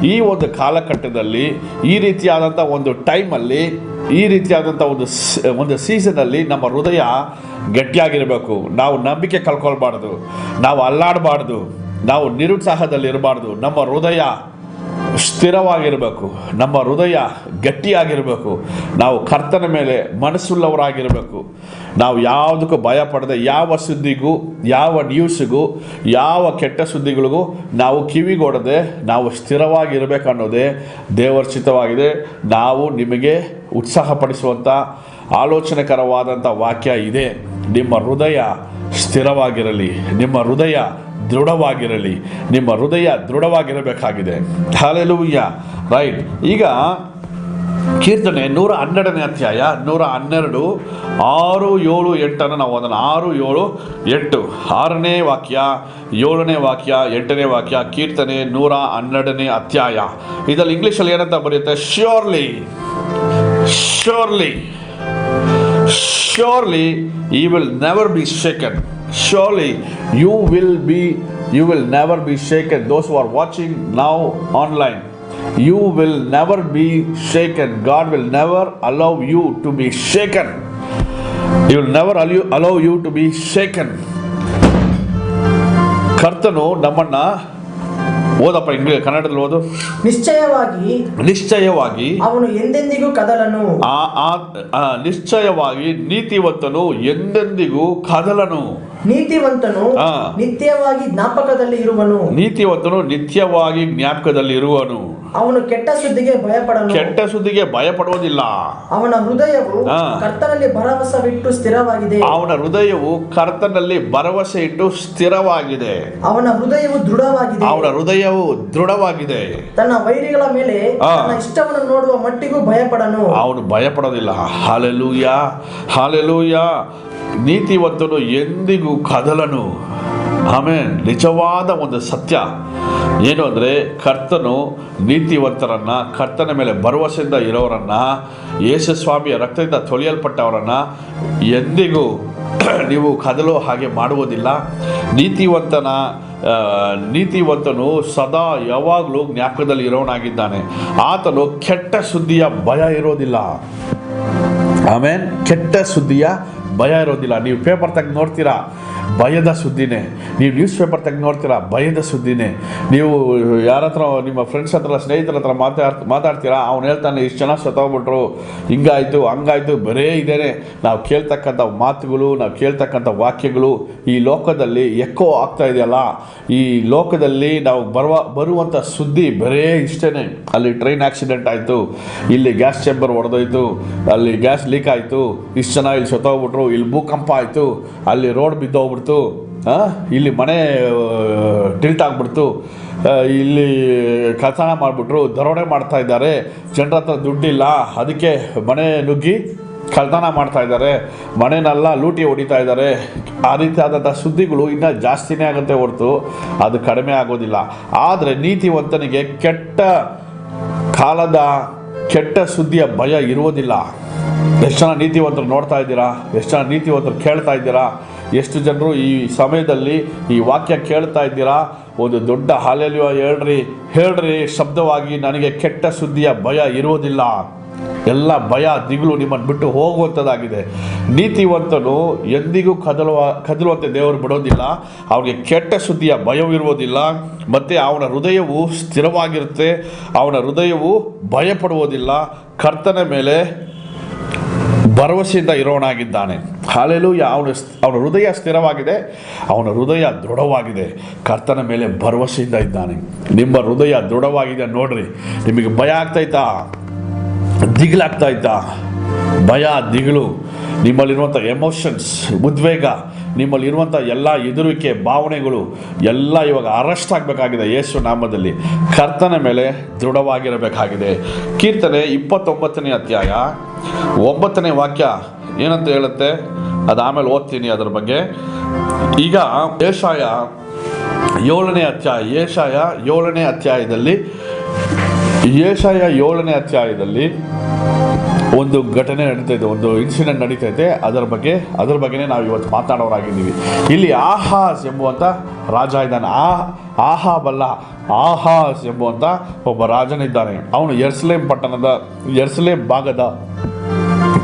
ಈ ಒಂದು ಕಾಲಘಟ್ಟದಲ್ಲಿ, ಈ ರೀತಿಯಾದಂಥ ಒಂದು ಟೈಮಲ್ಲಿ, ಈ ರೀತಿಯಾದಂಥ ಒಂದು ಒಂದು ಸೀಸನಲ್ಲಿ ನಮ್ಮ ಹೃದಯ ಗಟ್ಟಿಯಾಗಿರಬೇಕು. ನಾವು ನಂಬಿಕೆ ಕಳ್ಕೊಳ್ಬಾರ್ದು. ನಾವು ಅಲ್ಲಾಡಬಾರ್ದು. ನಾವು ನಿರುತ್ಸಾಹದಲ್ಲಿ ಇರಬಾರ್ದು ನಮ್ಮ ಹೃದಯ ಸ್ಥಿರವಾಗಿರಬೇಕು. ನಮ್ಮ ಹೃದಯ ಗಟ್ಟಿಯಾಗಿರಬೇಕು. ನಾವು ಕರ್ತನ ಮೇಲೆ ಮನಸ್ಸುಳ್ಳವರಾಗಿರಬೇಕು. ನಾವು ಯಾವುದಕ್ಕೂ ಭಯ ಪಡದೆ ಯಾವ ಸುದ್ದಿಗೂ, ಯಾವ ನ್ಯೂಸ್ಗೂ ಯಾವ ಕೆಟ್ಟ ಸುದ್ದಿಗಳಿಗೂ ನಾವು ಕಿವಿಗೊಡದೆ ನಾವು ಸ್ಥಿರವಾಗಿರಬೇಕನ್ನೋದೇ ದೇವರ್ಚಿತವಾಗಿದೆ ನಾವು ನಿಮಗೆ ಉತ್ಸಾಹಪಡಿಸುವಂಥ ಆಲೋಚನೆಕರವಾದಂಥ ವಾಕ್ಯ ಇದೆ. ನಿಮ್ಮ ಹೃದಯ ಸ್ಥಿರವಾಗಿರಲಿ. ನಿಮ್ಮ ಹೃದಯ ದೃಢವಾಗಿರಲಿ. ನಿಮ್ಮ ಹೃದಯ ದೃಢವಾಗಿರಬೇಕಾಗಿದೆ. ಹಾಲೆಲುಯ್ಯ ರೈಟ್ ಈಗ ಕೀರ್ತನೆ ನೂರ ಹನ್ನೆರಡನೇ ಅಧ್ಯಾಯ, ನೂರ ಹನ್ನೆರಡು, ಆರು, ಏಳು, ಎಂಟನ್ನು ನಾವು ಅದನ್ನು ಆರು, ಏಳು, ಎಂಟು. ಆರನೇ ವಾಕ್ಯ, ಏಳನೇ ವಾಕ್ಯ, ಎಂಟನೇ ವಾಕ್ಯ, ಕೀರ್ತನೆ ನೂರ ಹನ್ನೆರಡನೇ ಅಧ್ಯಾಯ. ಇದರಲ್ಲಿ ಇಂಗ್ಲೀಷಲ್ಲಿ ಏನಂತ ಬರೆಯುತ್ತೆ? Surely surely surely he will never be shaken. surely you will be you will never be shaken those who are watching now online you will never be shaken god will never allow you to be shaken he will never allow, allow you to be shaken ಕರ್ತನು ನಮ್ಮನ್ನ ಓದಪ್ಪ English ಕನ್ನಡದಲ್ಲಿ ಓದು ನಿಶ್ಚಯವಾಗಿ ನಿಶ್ಚಯವಾಗಿ ಅವನು ಎಂದೆಂದಿಗೂ ಕದಲನು ಆ ಆ- ಆ ನಿಶ್ಚಯವಾಗಿ ನೀತಿವಂತನು ಎಂದೆಂದಿಗೂ ಕದಲನು ನೀತಿವಂತನು ನಿತ್ಯವಾಗಿ ಜ್ಞಾಪಕದಲ್ಲಿ ಇರುವನು. ನೀತಿವಂತನು ನಿತ್ಯವಾಗಿ ಜ್ಞಾಪಕದಲ್ಲಿ ಇರುವನು. ಅವನು ಕೆಟ್ಟ ಸುದ್ದಿಗೆ ಭಯಪಡನು. ಕೆಟ್ಟ ಸುದ್ದಿಗೆ ಭಯಪಡುವುದಿಲ್ಲ. ಅವನ ಹೃದಯವು ಕರ್ತನಲ್ಲಿ ಕರ್ತನಲ್ಲಿ ಭರವಸವಿಟ್ಟು ಸ್ಥಿರವಾಗಿದೆ. ಅವನ ಹೃದಯವು ಕರ್ತನಲ್ಲಿ ಭರವಸೆ ಇಟ್ಟು ಸ್ಥಿರವಾಗಿದೆ. ಅವನ ಹೃದಯವು ದೃಢವಾಗಿದೆ. ಅವನ ಹೃದಯವು ದೃಢವಾಗಿದೆ. ತನ್ನ ವೈರಿಗಳ ಮೇಲೆ. ತನ್ನ ಇಷ್ಟವನ್ನು ನೋಡುವ ಮಟ್ಟಿಗೂ ಭಯಪಡನು. ಅವನು ಭಯಪಡೋದಿಲ್ಲ. Hallelujah hallelujah. ನೀತಿವಂತನು ಎಂದಿಗೂ ಕದಲನು. ಆಮೇಲೆ ನಿಜವಾದ ಒಂದು ಸತ್ಯ. ಏನು ಅಂದರೆ, ಕರ್ತನು ನೀತಿವಂತರನ್ನು, ಕರ್ತನ ಮೇಲೆ ಭರವಸೆಯಿಂದ ಇರೋರನ್ನು, ಯೇಸುಸ್ವಾಮಿಯ ರಕ್ತದಿಂದ ತೊಳೆಯಲ್ಪಟ್ಟವರನ್ನು ಎಂದಿಗೂ ನೀವು ಕದಲೋ ಹಾಗೆ ಮಾಡುವುದಿಲ್ಲ. ನೀತಿವಂತನ ನೀತಿವಂತನು ಸದಾ ಯಾವಾಗಲೂ ಜ್ಞಾಪಕದಲ್ಲಿ ಇರೋನಾಗಿದ್ದಾನೆ ಆತನು ಕೆಟ್ಟ ಸುದ್ದಿಯ ಭಯ ಇರೋದಿಲ್ಲ. ಆಮೇಲೆ ಕೆಟ್ಟ ಸುದ್ದಿಯ ಭಯ ಇರೋದಿಲ್ಲ. ನೀವು ಪೇಪರ್ ತೆಗೆದು ನೋಡ್ತೀರಾ? ಭಯದ ಸುದ್ದಿನೇ. ನೀವು ನ್ಯೂಸ್ ಪೇಪರ್ ತೆಗೆದು ನೋಡ್ತೀರಾ? ಭಯದ ಸುದ್ದಿನೇ. ನೀವು ಯಾರ ಹತ್ರ, ನಿಮ್ಮ ಫ್ರೆಂಡ್ಸ್ ಹತ್ರ, ಸ್ನೇಹಿತರ ಹತ್ರ ಮಾತಾಡ್ತಾ ಮಾತಾಡ್ತೀರಾ? ಅವ್ನು ಹೇಳ್ತಾನೆ, ಇಷ್ಟು ಜನ ಸತ್ತೋಗ್ಬಿಟ್ರು. ಹಿಂಗಾಯಿತು, ಹಂಗಾಯಿತು, ಬರೇ ಇದೇನೆ. ನಾವು ಕೇಳ್ತಕ್ಕಂಥ ಮಾತುಗಳು, ನಾವು ಕೇಳ್ತಕ್ಕಂಥ ವಾಕ್ಯಗಳು ಈ ಲೋಕದಲ್ಲಿ ಎಕ್ಕೋ ಆಗ್ತಾ ಇದೆಯಲ್ಲ. ಈ ಲೋಕದಲ್ಲಿ ನಾವು ಬರುವ, ಬರುವಂಥ ಸುದ್ದಿ ಬರೇ ಇಷ್ಟೇ ಅಲ್ಲಿ ಟ್ರೈನ್ ಆಕ್ಸಿಡೆಂಟ್ ಆಯಿತು. ಇಲ್ಲಿ ಗ್ಯಾಸ್ ಚೇಂಬರ್ ಹೊಡೆದೋಯ್ತು ಅಲ್ಲಿ ಗ್ಯಾಸ್ ಲೀಕ್ ಆಯಿತು. ಇಷ್ಟು ಜನ ಇಲ್ಲಿ ಸತ್ತೋಗ್ಬಿಟ್ರು. ಇಲ್ಲಿ ಭೂಕಂಪ ಆಯಿತು. ಅಲ್ಲಿ ರೋಡ್ ಬಿದ್ದೋಗ್ಬಿಡ್ತು ಆ, ಇಲ್ಲಿ ಮನೆ ಟಿಲ್ಟ್ ಆಗ್ಬಿಡ್ತು ಇಲ್ಲಿ ಕಥಾನ ಮಾಡಿಬಿಟ್ರು ದರೋಡೆ ಮಾಡ್ತಾ ಇದ್ದಾರೆ ಜನರ ಹತ್ರ ದುಡ್ಡಿಲ್ಲ ಅದಕ್ಕೆ ಮನೆ ನುಗ್ಗಿ ಕಳ್ತನ ಮಾಡ್ತಾ ಇದ್ದಾರೆ ಮನೆನೆಲ್ಲ ಲೂಟಿ ಹೊಡಿತಾ ಇದ್ದಾರೆ ಆ ರೀತಿಯಾದಂಥ ಸುದ್ದಿಗಳು ಇನ್ನೂ ಜಾಸ್ತಿನೇ ಆಗುತ್ತೆ ಹೊರತು ಅದು ಕಡಿಮೆ ಆಗೋದಿಲ್ಲ. ಆದರೆ ನೀತಿವಂತನಿಗೆ ಕೆಟ್ಟ ಕಾಲದ ಕೆಟ್ಟ ಸುದ್ದಿಯ ಭಯ ಇರುವುದಿಲ್ಲ ಎಷ್ಟು ಜನ ನೀತಿವಂತರು ನೋಡ್ತಾ ಇದ್ದೀರಾ? ಎಷ್ಟು ಜನ ನೀತಿವಂತರು ಕೇಳ್ತಾ ಇದ್ದೀರಾ? ಎಷ್ಟು ಜನರು ಈ ಸಮಯದಲ್ಲಿ ಈ ವಾಕ್ಯ ಕೇಳ್ತಾ ಇದ್ದೀರಾ? ಒಂದು ದೊಡ್ಡ ಹಾಲೆಲಿಯ ಹೇಳ್ರಿ. ಹೇಳ್ರಿ, ಶಬ್ದವಾಗಿ ನನಗೆ ಕೆಟ್ಟ ಸುದ್ದಿಯ ಭಯ ಇರುವುದಿಲ್ಲ. ಎಲ್ಲ ಭಯ, ದಿಗಿಲು ನಿಮ್ಮನ್ನು ಬಿಟ್ಟು ಹೋಗುವಂಥದ್ದಾಗಿದೆ. ನೀತಿವಂತನು ಎಂದಿಗೂ ಕದಲುವ, ಕದಲುವಂತೆ ದೇವರು ಬಿಡೋದಿಲ್ಲ. ಅವನಿಗೆ ಕೆಟ್ಟ ಸುದ್ದಿಯ ಭಯವಿರುವುದಿಲ್ಲ ಮತ್ತು ಅವನ ಹೃದಯವು ಸ್ಥಿರವಾಗಿರುತ್ತೆ. ಅವನ ಹೃದಯವು ಭಯಪಡುವುದಿಲ್ಲ. ಕರ್ತನ ಮೇಲೆ ಭರವಸೆಯಿಂದ ಇರೋನಾಗಿದ್ದಾನೆ ಹಾಲೆಲು ಅವನ ಅವನ ಹೃದಯ ಸ್ಥಿರವಾಗಿದೆ, ಅವನ ಹೃದಯ ದೃಢವಾಗಿದೆ. ಕರ್ತನ ಮೇಲೆ ಭರವಸೆಯಿಂದ ಇದ್ದಾನೆ. ನಿಮ್ಮ ಹೃದಯ ದೃಢವಾಗಿದೆ ನೋಡ್ರಿ. ನಿಮಗೆ ಭಯ ಆಗ್ತೈತಾ ದಿಗಿಲಾಗ್ತಾ ಇತ್ತಾ? ಭಯ, ದಿಗಿಲು. ನಿಮ್ಮಲ್ಲಿರುವಂಥ ಎಮೋಷನ್ಸ್ ಉದ್ವೇಗ, ನಿಮ್ಮಲ್ಲಿರುವಂಥ ಎಲ್ಲ ಎದುರುವಿಕೆ ಭಾವನೆಗಳು ಎಲ್ಲ ಇವಾಗ ಅರೆಸ್ಟ್ ಆಗಬೇಕಾಗಿದೆ ಯೇಸು ನಾಮದಲ್ಲಿ. ಕರ್ತನ ಮೇಲೆ ದೃಢವಾಗಿರಬೇಕಾಗಿದೆ. ಕೀರ್ತನೆ ಇಪ್ಪತ್ತೊಂಬತ್ತನೇ ಅಧ್ಯಾಯ. ಒಂಬತ್ತನೇ ವಾಕ್ಯ ಏನಂತ ಹೇಳುತ್ತೆ? ಅದು ಓದ್ತೀನಿ ಅದರ ಬಗ್ಗೆ. ಈಗ ಏಷಾಯ ಏಳನೇ ಅಧ್ಯಾಯ, ಏಷಾಯ ಏಳನೇ ಅಧ್ಯಾಯದಲ್ಲಿ, ಏಷಾಯ ಏಳನೇ ಅಧ್ಯಾಯದಲ್ಲಿ ಒಂದು ಘಟನೆ ನಡೀತೈತೆ ಒಂದು ಇನ್ಸಿಡೆಂಟ್ ನಡೀತೈತೆ ಅದರ ಬಗ್ಗೆ, ಅದರ ಬಗ್ಗೆನೇ ನಾವು ಇವತ್ತು ಮಾತಾಡೋರಾಗಿದ್ದೀವಿ. ಇಲ್ಲಿ ಆಹಾಸ್ ಎಂಬುವಂಥ ರಾಜ ಇದ್ದಾನೆ. ಆ ಆಹಾಬಲ್ಲ ಆಹಾಸ್ ಎಂಬುವಂಥ ಒಬ್ಬ ರಾಜನಿದ್ದಾನೆ. ಅವನು ಎರ್ಸ್ಲೇಮ್ ಪಟ್ಟಣದ ಎರ್ಸ್ಲೇಮ್ ಭಾಗದ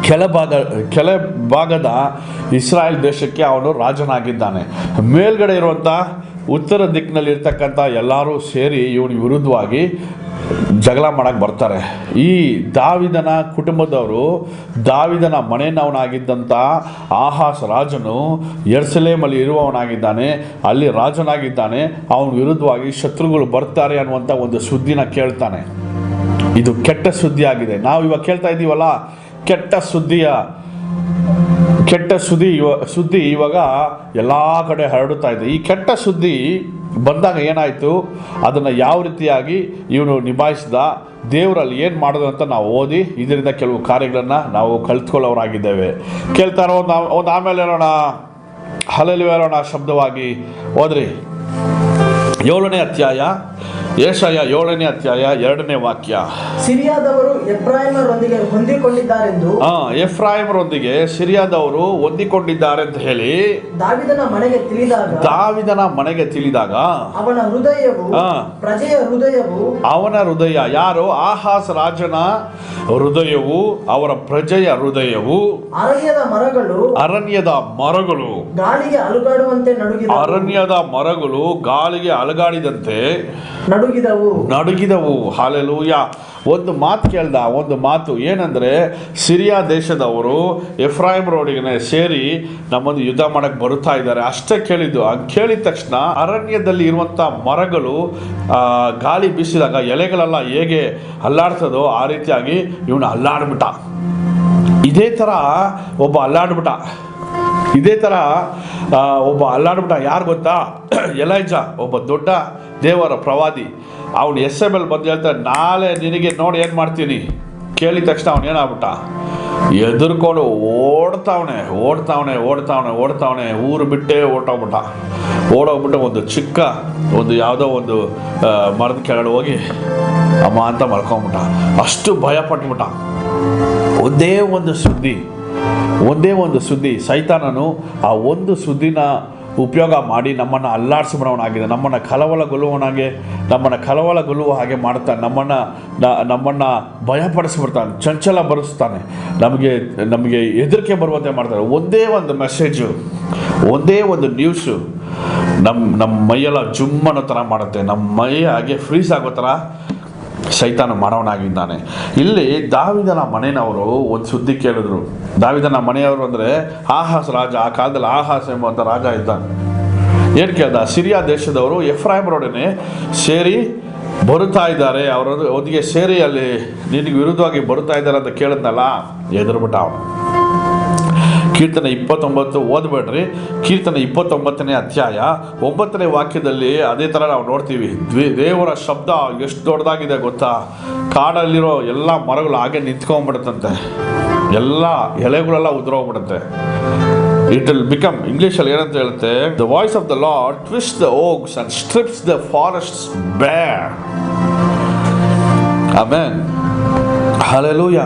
ಕೆಳಭಾಗ ಕೆಳ ಭಾಗದ ಇಸ್ರಾಯೇಲ್ ದೇಶಕ್ಕೆ ಅವನು ರಾಜನಾಗಿದ್ದಾನೆ. ಮೇಲ್ಗಡೆ ಇರುವಂಥ ಉತ್ತರ ದಿಕ್ಕಿನಲ್ಲಿ ಇರ್ತಕ್ಕಂಥ ಎಲ್ಲರೂ ಸೇರಿ ಇವನ ವಿರುದ್ಧವಾಗಿ ಜಗಳ ಮಾಡೋಕ್ಕೆ ಬರ್ತಾರೆ. ಈ ದಾವಿದನ ಕುಟುಂಬದವರು ದಾವಿದನ ಮನೆಯವನಾಗಿದ್ದಂಥ ಆಹಾಸ್ ರಾಜನು ಎರ್ಸಲೇಮಲ್ಲಿ ಇರುವವನಾಗಿದ್ದಾನೆ. ಅಲ್ಲಿ ರಾಜನಾಗಿದ್ದಾನೆ. ಅವನ ವಿರುದ್ಧವಾಗಿ ಶತ್ರುಗಳು ಬರ್ತಾರೆ ಅನ್ನುವಂಥ ಒಂದು ಸುದ್ದಿನ ಕೇಳ್ತಾನೆ. ಇದು ಕೆಟ್ಟ ಸುದ್ದಿ ಆಗಿದೆ ನಾವು ಇವಾಗ ಕೇಳ್ತಾ ಇದ್ದೀವಲ್ಲ ಕೆಟ್ಟ ಸುದ್ದಿಯ, ಕೆಟ್ಟ ಸುದ್ದಿ ಇವ, ಸುದ್ದಿ ಇವಾಗ ಎಲ್ಲ ಕಡೆ ಹರಡುತ್ತಾ ಇದೆ. ಈ ಕೆಟ್ಟ ಸುದ್ದಿ ಬಂದಾಗ ಏನಾಯಿತು? ಅದನ್ನು ಯಾವ ರೀತಿಯಾಗಿ ಇವನು ನಿಭಾಯಿಸಿದ? ದೇವರಲ್ಲಿ ಏನು ಮಾಡಿದ ಅಂತ ನಾವು ಓದಿ, ಇದರಿಂದ ಕೆಲವು ಕಾರ್ಯಗಳನ್ನು ನಾವು ಕಲ್ತ್ಕೊಳ್ಳೋರಾಗಿದ್ದೇವೆ. ಕೇಳ್ತಾರೆ ಆ- ಒಂದು ಆಮೇಲೆ ಹೇಳೋಣ. ಹಲಲು ಹೇಳೋಣ ಶಬ್ದವಾಗಿ. ಓದ್ರಿ. ಏಳನೇ ಅಧ್ಯಾಯ. ಏಷಯ ಏಳನೇ ಅಧ್ಯಾಯ ಎರಡನೇ ವಾಕ್ಯ ಸಿರಿಯಾದವರು ಎಫ್ರಾಯಿಮರೊಂದಿಗೆ ಹೊಂದಿಕೊಂಡಿದ್ದಾರೆಂದು ಹಾ ಎಫ್ರಾಯಿಮರೊಂದಿಗೆ ಸಿರಿಯಾದವರು ಹೊಂದಿಕೊಂಡಿದ್ದಾರೆ ಅಂತ ಹೇಳಿ ದಾವಿದನ ಮನೆಗೆ ತಿಳಿದಾಗ ದಾವಿದನ ಮನೆಗೆ ತಿಳಿದಾಗ ಅವನ ಹೃದಯವು. ಪ್ರಜೆಯ ಹೃದಯವು ಅವನ ಹೃದಯ ಯಾರು ಆಹಾಸ್ ರಾಜನ ಹೃದಯವು ಅವರ ಪ್ರಜೆಯ ಹೃದಯವು ಅರಣ್ಯದ ಮರಗಳು ಅರಣ್ಯದ ಮರಗಳು ಗಾಳಿಗೆ ಅಲುಗಾಡುವಂತೆ ನಡುಗಿದ ಅರಣ್ಯದ ಮರಗಳು ಗಾಳಿಗೆ ಅಲುಗಾಡಿದಂತೆ ನಡುಗಿದವು. ನಡುಗಿದವು. ಹಾಲೆಲೂಯ. ಒಂದು ಮಾತು ಕೇಳ್ದ ಒಂದು ಮಾತು ಏನಂದ್ರೆ ಸಿರಿಯಾ ದೇಶದವರು ಎಫ್ರಾಹಿಂ ರೋಡಿಗೆ ಸೇರಿ ನಮ್ಮನ್ನು ಯುದ್ಧ ಮಾಡಕ್ಕೆ ಬರುತ್ತಾ ಇದ್ದಾರೆ. ಅಷ್ಟೇ ಕೇಳಿದ್ದು. ಹಂಗೆ ಕೇಳಿದ ತಕ್ಷಣ ಅರಣ್ಯದಲ್ಲಿ ಇರುವಂಥ ಮರಗಳು ಗಾಳಿ ಬೀಸಿದಾಗ ಎಲೆಗಳೆಲ್ಲ ಹೇಗೆ ಅಲ್ಲಾಡ್ತದೋ ಆ ರೀತಿಯಾಗಿ ಇವನು ಅಲ್ಲಾಡ್ಬಿಟ್ಟ. ಇದೇ ಥರ ಒಬ್ಬ ಅಲ್ಲಾಡ್ಬಿಟ್ಟ. ಇದೇ ಥರ ಒಬ್ಬ ಅಲ್ಲಾಡ್ಬಿಟ್ಟ, ಯಾರು ಗೊತ್ತಾ? ಎಲೈಜ, ಒಬ್ಬ ದೊಡ್ಡ ದೇವರ ಪ್ರವಾದಿ. ಅವನು ಎಸ್ ಎಂ ಎಲ್ ಬಂದು ಹೇಳ್ತಾನೆ, ನಾಳೆ ನಿನಗೆ ನೋಡಿ ಏನು ಮಾಡ್ತೀನಿ. ಕೇಳಿದ ತಕ್ಷಣ ಅವನು ಏನಾಗ್ಬಿಟ್ಟ? ಎದುರ್ಕೊಂಡು ಓಡ್ತಾವನೆ ಓಡ್ತಾವನೆ ಓಡ್ತಾವನೆ ಓಡ್ತಾವನೆ, ಊರು ಬಿಟ್ಟೇ ಓಟೋಗ್ಬಿಟ್ಟ ಓಡೋಗ್ಬಿಟ್ಟು ಒಂದು ಚಿಕ್ಕ, ಒಂದು ಯಾವುದೋ ಒಂದು ಮರದ ಕೆಳಗಡೆ ಹೋಗಿ, ಅಮ್ಮ ಅಂತ ಮಲ್ಕೊಂಬಿಟ್ಟ. ಅಷ್ಟು ಭಯ ಪಟ್ಬಿಟ್ಟ ಒಂದೇ ಒಂದು ಸುದ್ದಿ. ಒಂದೇ ಒಂದು ಸುದ್ದಿ, ಸೈತಾನನು ಆ ಒಂದು ಸುದ್ದಿನ ಉಪಯೋಗ ಮಾಡಿ ನಮ್ಮನ್ನು ಅಲ್ಲಾಡಿಸಿಬಿಡೋನಾಗಿದೆ ನಮ್ಮನ್ನು ಕಲವಲಗೊಳ್ಳುವವನಾಗೆ ನಮ್ಮನ್ನು ಕಲವಲಗೊಳ್ಳುವ ಹಾಗೆ ಮಾಡ್ತಾನೆ. ನಮ್ಮನ್ನು ನಮ್ಮನ್ನು ಭಯಪಡಿಸ್ಬಿಡ್ತಾನೆ, ಚಂಚಲ ಬರೆಸ್ತಾನೆ. ನಮಗೆ ನಮಗೆ ಹೆದರಿಕೆ ಬರುವಂತೆ ಮಾಡ್ತಾನೆ. ಒಂದೇ ಒಂದು ಮೆಸೇಜು ಒಂದೇ ಒಂದು ನ್ಯೂಸು ನಮ್ಮ ನಮ್ಮ ಮೈಯೆಲ್ಲ ಜುಮ್ಮನೋ ಥರ ಮಾಡುತ್ತೆ. ನಮ್ಮ ಮೈ ಹಾಗೆ ಫ್ರೀಸ್ ಆಗೋ ಥರ ಸೈತಾನ ಮಾನವನಾಗಿದ್ದಾನೆ. ಇಲ್ಲಿ ದಾವಿದನ ಮನೆಯವರು ಒಂದು ಸುದ್ದಿ ಕೇಳಿದ್ರು. ದಾವಿದನ ಮನೆಯವರು ಅಂದರೆ ಆಹಾಸ್ ರಾಜ, ಆ ಕಾಲದಲ್ಲಿ ಆಹಾಸ್ ಎಂಬಂಥ ರಾಜ ಇದ್ದಾನೆ. ಏನು ಕೇಳ್ದ? ಸಿರಿಯಾ ದೇಶದವರು ಎಫ್ರಾಹಿಮ್ರೊಡನೆ ಸೇರಿ ಬರುತ್ತಾ ಇದ್ದಾರೆ. ಅವರ ಒದಿಗೆ ಸೇರಿ ಅಲ್ಲಿ ನಿನಗೆ ವಿರುದ್ಧವಾಗಿ ಬರುತ್ತಾ ಇದ್ದಾರೆ ಅಂತ ಕೇಳಿದ್ನಲ್ಲ? ಎದುರುಬಿಟ್ಟ ಅವನು. ಕೀರ್ತನೆ ಇಪ್ಪತ್ತೊಂಬತ್ತು ಓದಬೇಡ್ರಿ. ಕೀರ್ತನೆ ಇಪ್ಪತ್ತೊಂಬತ್ತನೇ ಅಧ್ಯಾಯ. ಒಂಬತ್ತನೇ ವಾಕ್ಯದಲ್ಲಿ ಅದೇ ಥರ ನಾವು ನೋಡ್ತೀವಿ. ದ್ವಿ, ದೇವರ ಶಬ್ದ ಎಷ್ಟು ದೊಡ್ಡದಾಗಿದೆ ಗೊತ್ತಾ? ಕಾಡಲ್ಲಿರೋ ಎಲ್ಲ ಮರಗಳು ಹಾಗೆ ನಿಂತ್ಕೊಂಡ್ಬಿಡುತ್ತಂತೆ. ಎಲ್ಲ ಎಲೆಗಳೆಲ್ಲ ಉದುರೋಗ್ಬಿಡುತ್ತೆ. ಇಟ್ ವಿಲ್ ಬಿಕಮ್ ಇಂಗ್ಲೀಷಲ್ಲಿ ಏನಂತ ಹೇಳುತ್ತೆ? The voice of the lord twist the oaks and strips the forest bare amen hallelujah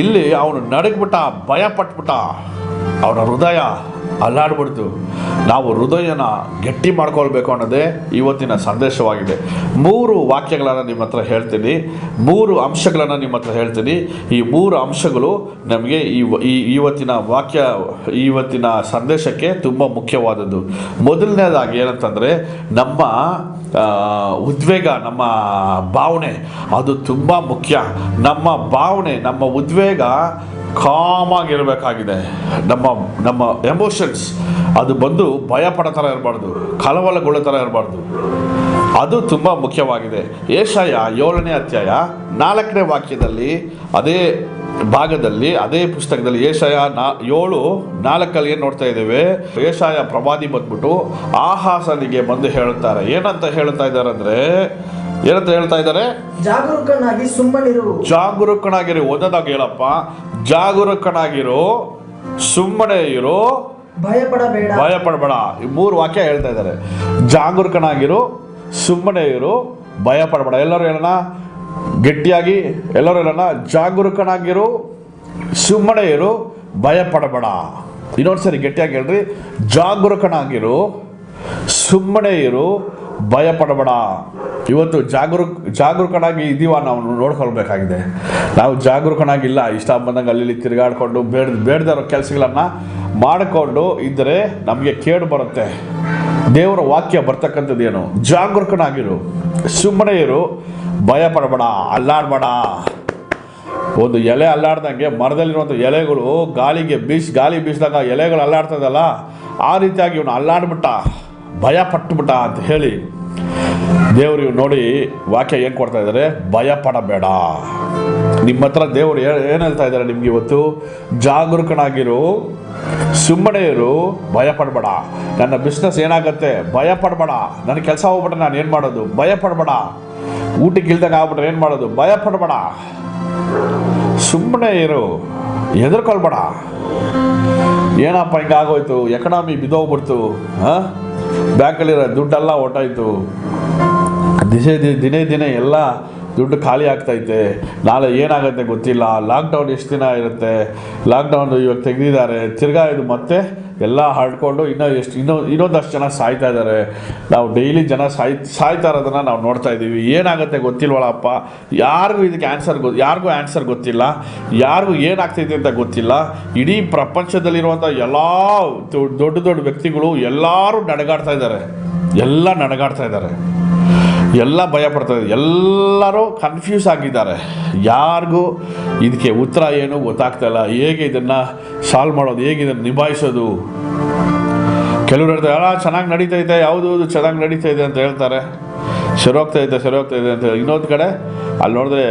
ಇಲ್ಲಿ ಅವನು ನಡಗ್ಬಿಟ್ಟ ಭಯ ಪಟ್ಬಿಟ್ಟ ಅವನ ಹೃದಯ ಅಲ್ಲಾಡ್ಬಿಡ್ತು. ನಾವು ಹೃದಯನ ಗಟ್ಟಿ ಮಾಡ್ಕೊಳ್ಬೇಕು ಅನ್ನೋದೇ ಇವತ್ತಿನ ಸಂದೇಶವಾಗಿದೆ. ಮೂರು ವಾಕ್ಯಗಳನ್ನು ನಿಮ್ಮ ಹತ್ರ ಹೇಳ್ತೀನಿ. ಮೂರು ಅಂಶಗಳನ್ನು ನಿಮ್ಮ ಹತ್ರ ಹೇಳ್ತೀನಿ. ಈ ಮೂರು ಅಂಶಗಳು ನಮಗೆ ಈ ಈ ಇವತ್ತಿನ ವಾಕ್ಯ, ಇವತ್ತಿನ ಸಂದೇಶಕ್ಕೆ ತುಂಬ ಮುಖ್ಯವಾದದ್ದು. ಮೊದಲನೇದಾಗಿ ಏನಂತಂದರೆ ನಮ್ಮ ಉದ್ವೇಗ, ನಮ್ಮ ಭಾವನೆ ಅದು ತುಂಬ ಮುಖ್ಯ. ನಮ್ಮ ಭಾವನೆ, ನಮ್ಮ ಉದ್ವೇಗ ಕಾಮಾಗಿರಬೇಕಾಗಿದೆ. ನಮ್ಮ ನಮ್ಮ ಎಮೋಷನ್ಸ್ ಅದು ಬಂದು ಭಯ ಪಡೋ ಥರ ಇರಬಾರ್ದು ಕಲವಲಗೊಳ್ಳೋ ಥರ ಇರಬಾರ್ದು. ಅದು ತುಂಬ ಮುಖ್ಯವಾಗಿದೆ. ಏಷಾಯ ಏಳನೇ ಅಧ್ಯಾಯ ನಾಲ್ಕನೇ ವಾಕ್ಯದಲ್ಲಿ, ಅದೇ ಭಾಗದಲ್ಲಿ, ಅದೇ ಪುಸ್ತಕದಲ್ಲಿ ಏಷಾಯ ನಾ, ಏಳು, ನಾಲ್ಕಲ್ಲಿ ಏನು ನೋಡ್ತಾ ಇದ್ದೇವೆ? ಏಷಾಯ ಪ್ರವಾದಿ ಬಂದ್ಬಿಟ್ಟು ಆಹಾಸನಿಗೆ ಬಂದು ಹೇಳುತ್ತಾರೆ. ಏನಂತ ಹೇಳ್ತಾ ಇದ್ದಾರೆ ಅಂದರೆ ಏನಂತ ಹೇಳ್ತಾ ಇದ್ದಾರೆ? ಜಾಗರೂಕನಾಗಿ ಸುಮ್ಮನಿರು. ಜಾಗರೂಕನಾಗಿರು ಓದೋದಾಗ ಹೇಳಪ್ಪ. ಜಾಗರೂಕನಾಗಿರು ಸುಮ್ಮನೆ ಇರು. ಭಯಪಡಬೇಡ. ಭಯಪಡಬೇಡ. ಈ ಮೂರು ವಾಕ್ಯ ಹೇಳ್ತಾ ಇದ್ದಾರೆ. ಜಾಗರೂಕನಾಗಿರು ಸುಮ್ಮನೆ ಇರು ಭಯಪಡಬೇಡ. ಎಲ್ಲರೂ ಹೇಳೋಣ? ಗಟ್ಟಿಯಾಗಿ ಎಲ್ಲರೂ ಹೇಳೋಣ? ಜಾಗರೂಕನಾಗಿರು ಸುಮ್ಮನೆ ಇರು ಭಯಪಡಬೇಡ. ಇನ್ನೊಂದು ಸರಿ ಗಟ್ಟಿಯಾಗಿ ಹೇಳ್ರಿ. ಜಾಗರೂಕನಾಗಿರು ಸುಮ್ಮನೆ ಇರು ಭಯ ಪಡಬೇಡ ಇವತ್ತು ಜಾಗರೂಕ್ ಜಾಗರೂಕನಾಗಿ ಇದೀವ ನಾವು ನೋಡ್ಕೊಳ್ಬೇಕಾಗಿದೆ. ನಾವು ಜಾಗರೂಕನಾಗಿಲ್ಲ ಇಷ್ಟ ಬಂದಂಗೆ ಅಲ್ಲಿ ತಿರುಗಾಡಿಕೊಂಡು ಬೇಡ ಬೇಡದೇ ಇರೋ ಕೆಲಸಗಳನ್ನು ಮಾಡಿಕೊಂಡು ಇದ್ದರೆ ನಮಗೆ ಕೇಡು ಬರುತ್ತೆ. ದೇವರ ವಾಕ್ಯ ಬರ್ತಕ್ಕಂಥದ್ದು ಏನು ಜಾಗರೂಕನಾಗಿರು ಸುಮ್ಮನೆ ಇರು. ಭಯ ಪಡಬೇಡ ಅಲ್ಲಾಡಬೇಡ. ಒಂದು ಎಲೆ ಅಲ್ಲಾಡ್ದಂಗೆ ಮರದಲ್ಲಿರುವಂಥ ಎಲೆಗಳು ಗಾಳಿಗೆ ಬೀಸಿ, ಗಾಳಿ ಬೀಸಿದಾಗ ಎಲೆಗಳು ಅಲ್ಲಾಡ್ತದಲ್ಲ, ಆ ರೀತಿಯಾಗಿ ಇವನು ಅಲ್ಲಾಡ್ಬಿಟ್ಟ. ಭಯ ಪಟ್ಟುಬಿಟ್ಟ ಅಂತ ಹೇಳಿ ದೇವರು ನೋಡಿ ವಾಕ್ಯ ಏನು ಕೊಡ್ತಾ ಇದ್ದಾರೆ? ಭಯ ಪಡಬೇಡ ನಿಮ್ಮ ಹತ್ರ ದೇವರು ಏನು ಹೇಳ್ತಾ ಇದ್ದಾರೆ ನಿಮ್ಗೆ ಇವತ್ತು? ಜಾಗರೂಕನಾಗಿರು, ಸುಮ್ಮನೆ ಇರು ಭಯ ಪಡಬೇಡ ನನ್ನ ಬಿಸ್ನೆಸ್ ಏನಾಗುತ್ತೆ? ಭಯ ಪಡಬೇಡ ನನ್ನ ಕೆಲಸ ಹೋಗ್ಬಿಟ್ರೆ ನಾನು ಏನು ಮಾಡೋದು? ಭಯ ಪಡಬೇಡ ಊಟಕ್ಕೆ ಇಲ್ದಾಗ ಆಗ್ಬಿಟ್ರೆ ಏನು ಮಾಡೋದು? ಭಯ ಪಡಬೇಡ ಸುಮ್ಮನೆ ಇರು. ಹೆದರ್ಕೊಳ್ಬೇಡ. ಏನಪ್ಪ ಹಿಂಗಾಗೋಯ್ತು? ಎಕನಾಮಿ ಬಿದ್ದೋಗ್ಬಿಡ್ತು. ಹಾಂ? ಬ್ಯಾಂಕಲ್ಲಿರೋ ದುಡ್ಡೆಲ್ಲ ಹೊಟ್ಟಾಯಿತು ದಿಸೆ ದಿನೇ ದಿನೇ ಎಲ್ಲ ದುಡ್ಡು ಖಾಲಿ ಆಗ್ತೈತೆ ನಾಳೆ ಏನಾಗುತ್ತೆ ಗೊತ್ತಿಲ್ಲ. ಲಾಕ್ಡೌನ್ ಎಷ್ಟು ದಿನ ಇರುತ್ತೆ? ಲಾಕ್ಡೌನ್ ಇವಾಗ ತೆಗೆದಿದ್ದಾರೆ. ತಿರ್ಗಾ ಇದು ಮತ್ತೆ ಎಲ್ಲ ಹಾಡ್ಕೊಂಡು ಇನ್ನೂ ಎಷ್ಟು ಇನ್ನೂ ಇನ್ನೊಂದಷ್ಟು ಜನ ಸಾಯ್ತಾ ಇದ್ದಾರೆ. ನಾವು ಡೈಲಿ ಜನ ಸಾಯ್ ಸಾಯ್ತಾ ಇರೋದನ್ನು ನಾವು ನೋಡ್ತಾ ಇದ್ದೀವಿ. ಏನಾಗುತ್ತೆ ಗೊತ್ತಿಲ್ವಳಪ್ಪ? ಯಾರಿಗೂ ಇದಕ್ಕೆ ಆನ್ಸರ್ ಗೊ ಯಾರಿಗೂ ಆನ್ಸರ್ ಗೊತ್ತಿಲ್ಲ. ಯಾರಿಗೂ ಏನಾಗ್ತೈತೆ ಅಂತ ಗೊತ್ತಿಲ್ಲ. ಇಡೀ ಪ್ರಪಂಚದಲ್ಲಿರುವಂಥ ಎಲ್ಲ ದೊಡ್ಡ ದೊಡ್ಡ ವ್ಯಕ್ತಿಗಳು ಎಲ್ಲರೂ ನಡಗಾಡ್ತಾ ಇದ್ದಾರೆ. ಎಲ್ಲ ನಡಗಾಡ್ತಾ ಇದ್ದಾರೆ. ಎಲ್ಲ ಭಯ ಇದ್ದಾರೆ. ಎಲ್ಲರೂ ಕನ್ಫ್ಯೂಸ್ ಆಗಿದ್ದಾರೆ. ಯಾರಿಗೂ ಇದಕ್ಕೆ ಉತ್ತರ ಏನು ಗೊತ್ತಾಗ್ತಾ ಇಲ್ಲ. ಹೇಗೆ ಇದನ್ನು ಸಾಲ್ವ್ ಮಾಡೋದು, ಹೇಗೆ ಇದನ್ನು ನಿಭಾಯಿಸೋದು? ಕೆಲವರು ಹೇಳ್ತಾರೆ ಎಲ್ಲ ಚೆನ್ನಾಗಿ ನಡೀತೈತೆ ಯಾವುದು ಚೆನ್ನಾಗಿ ನಡೀತಾ ಇದೆ ಅಂತ ಹೇಳ್ತಾರೆ. ಸರಿ ಹೋಗ್ತಾ ಇದೆ ಸರಿ ಹೋಗ್ತಾ ಇದೆ ಅಂತ ಇನ್ನೊಂದು ಕಡೆ ಅಲ್ಲಿ ನೋಡಿದ್ರೆ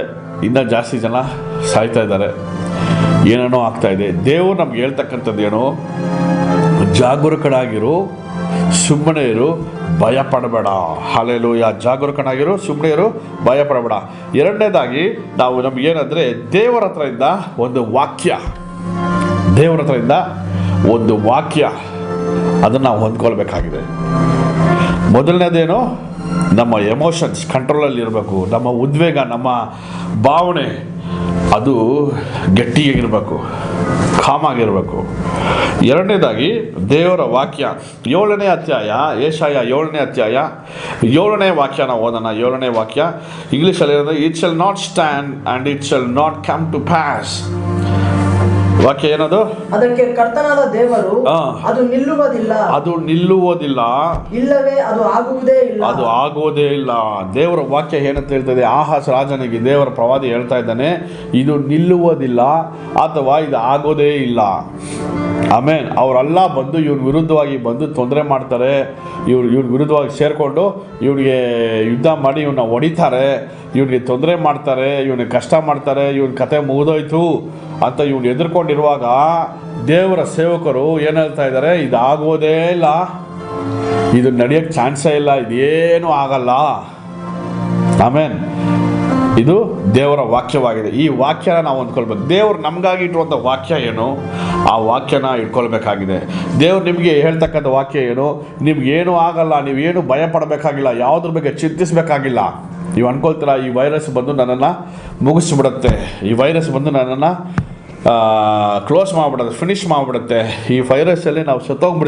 ಇನ್ನೂ ಜಾಸ್ತಿ ಜನ ಸಾಯ್ತಾ ಇದ್ದಾರೆ. ಏನೇನೋ ಆಗ್ತಾ ಇದೆ. ದೇವರು ನಮ್ಗೆ ಹೇಳ್ತಕ್ಕಂಥದ್ದು ಏನು? ಜಾಗರೂಕನಾಗಿರು ಸುಮ್ಮನೆ ಇರು ಭಯ ಪಡಬೇಡ ಹಾಲೆಲು ಯಾ ಜಾಗರೂಕನಾಗಿರು ಸುಮ್ಮನೆ ಇರು ಭಯ ಪಡಬೇಡ ಎರಡನೇದಾಗಿ, ನಾವು ನಮಗೇನಂದರೆ, ದೇವರ ಹತ್ರದಿಂದ ಒಂದು ವಾಕ್ಯ. ದೇವರ ಹತ್ರದಿಂದ ಒಂದು ವಾಕ್ಯ. ಅದನ್ನು ನಾವು ಹೊಂದ್ಕೊಳ್ಬೇಕಾಗಿದೆ. ಮೊದಲನೇದೇನು? ನಮ್ಮ ಎಮೋಷನ್ಸ್ ಕಂಟ್ರೋಲಲ್ಲಿ ಇರಬೇಕು ನಮ್ಮ ಉದ್ವೇಗ, ನಮ್ಮ ಭಾವನೆ. ಅದು ಗಟ್ಟಿಯಾಗಿರಬೇಕು ಕಾಮಾಗಿರಬೇಕು ಎರಡನೇದಾಗಿ ದೇವರ ವಾಕ್ಯ, ಏಳನೇ ಅಧ್ಯಾಯ, ಏಷಾಯ ಏಳನೇ ಅಧ್ಯಾಯ, ಏಳನೇ ವಾಕ್ಯನ ಓದೋಣ, ಏಳನೇ ವಾಕ್ಯ. ಇಂಗ್ಲೀಷಲ್ಲಿ it shall not stand and it shall not come to pass ವಾಕ್ಯ ಏನದು? ಅದಕ್ಕೆ ಕರ್ತನಾದ ದೇವರು ಅದು ನಿಲ್ಲುವುದಿಲ್ಲ. ಅದು ನಿಲ್ಲುವುದಿಲ್ಲ. ಇಲ್ಲವೇ ಅದು ಆಗುವುದೇ ಇಲ್ಲ. ಅದು ಆಗೋದೇ ಇಲ್ಲ. ದೇವರ ವಾಕ್ಯ ಏನಂತ ಹೇಳ್ತದೆ? ಆಹಾಸ ರಾಜನಿಗೆ ದೇವರ ಪ್ರವಾದಿ ಹೇಳ್ತಾ ಇದ್ದಾನೆ ಇದು ನಿಲ್ಲುವುದಿಲ್ಲ ಅಥವಾ ಇದು ಆಗೋದೇ ಇಲ್ಲ. ಆಮೇನ್. ಅವರೆಲ್ಲ ಬಂದು ಇವ್ರ ವಿರುದ್ಧವಾಗಿ ಬಂದು ತೊಂದರೆ ಮಾಡ್ತಾರೆ. ಇವ್ರು ಇವ್ರ ವಿರುದ್ಧವಾಗಿ ಸೇರಿಕೊಂಡು ಇವ್ರಿಗೆ ಯುದ್ಧ ಮಾಡಿ ಇವನ್ನ ಹೊಡಿತಾರೆ. ಇವ್ರಿಗೆ ತೊಂದರೆ ಮಾಡ್ತಾರೆ ಇವನಿಗೆ ಕಷ್ಟ ಮಾಡ್ತಾರೆ ಇವನ ಕತೆ ಮುಗಿದೋಯ್ತು. ಅಂತ ಇವ್ನು ಎದುರ್ಕೊಂಡಿರುವಾಗ ದೇವರ ಸೇವಕರು ಏನು ಹೇಳ್ತಾ ಇದ್ದಾರೆ ಇದು ಆಗೋದೇ ಇಲ್ಲ. ಇದು ನಡೆಯೋಕ್ಕೆ ಚಾನ್ಸೇ ಇಲ್ಲ, ಇದೇನು ಆಗಲ್ಲ. ಆಮೇನ್, ಇದು ದೇವರ ವಾಕ್ಯವಾಗಿದೆ. ಈ ವಾಕ್ಯನ ನಾವು ಅಂದ್ಕೊಳ್ಬೇಕು ದೇವರು ನಮಗಾಗಿ ಇಟ್ಟಿರುವಂಥ ವಾಕ್ಯ ಏನು? ಆ ವಾಕ್ಯನ ಇಟ್ಕೊಳ್ಬೇಕಾಗಿದೆ. ದೇವ್ರು ನಿಮಗೆ ಹೇಳ್ತಕ್ಕಂಥ ವಾಕ್ಯ ಏನು? ನಿಮ್ಗೇನು ಆಗಲ್ಲ ನೀವೇನು ಭಯ ಪಡಬೇಕಾಗಿಲ್ಲ ಯಾವುದ್ರ ಬಗ್ಗೆ ಚಿಂತಿಸಬೇಕಾಗಿಲ್ಲ. ನೀವು ಅನ್ಕೊಳ್ತೀರಾ, ಈ ವೈರಸ್ ಬಂದು ನನ್ನನ್ನು ಮುಗಿಸ್ಬಿಡುತ್ತೆ. ಈ ವೈರಸ್ ಬಂದು ನನ್ನನ್ನು ಕ್ಲೋಸ್ ಮಾಡಿಬಿಡುತ್ತೆ ಫಿನಿಶ್ ಮಾಡಿಬಿಡುತ್ತೆ. ಈ ವೈರಸ್ಸಲ್ಲಿ ನಾವು ಸತ್ತೋಗ್ಬಿಡ್ತೀವಿ.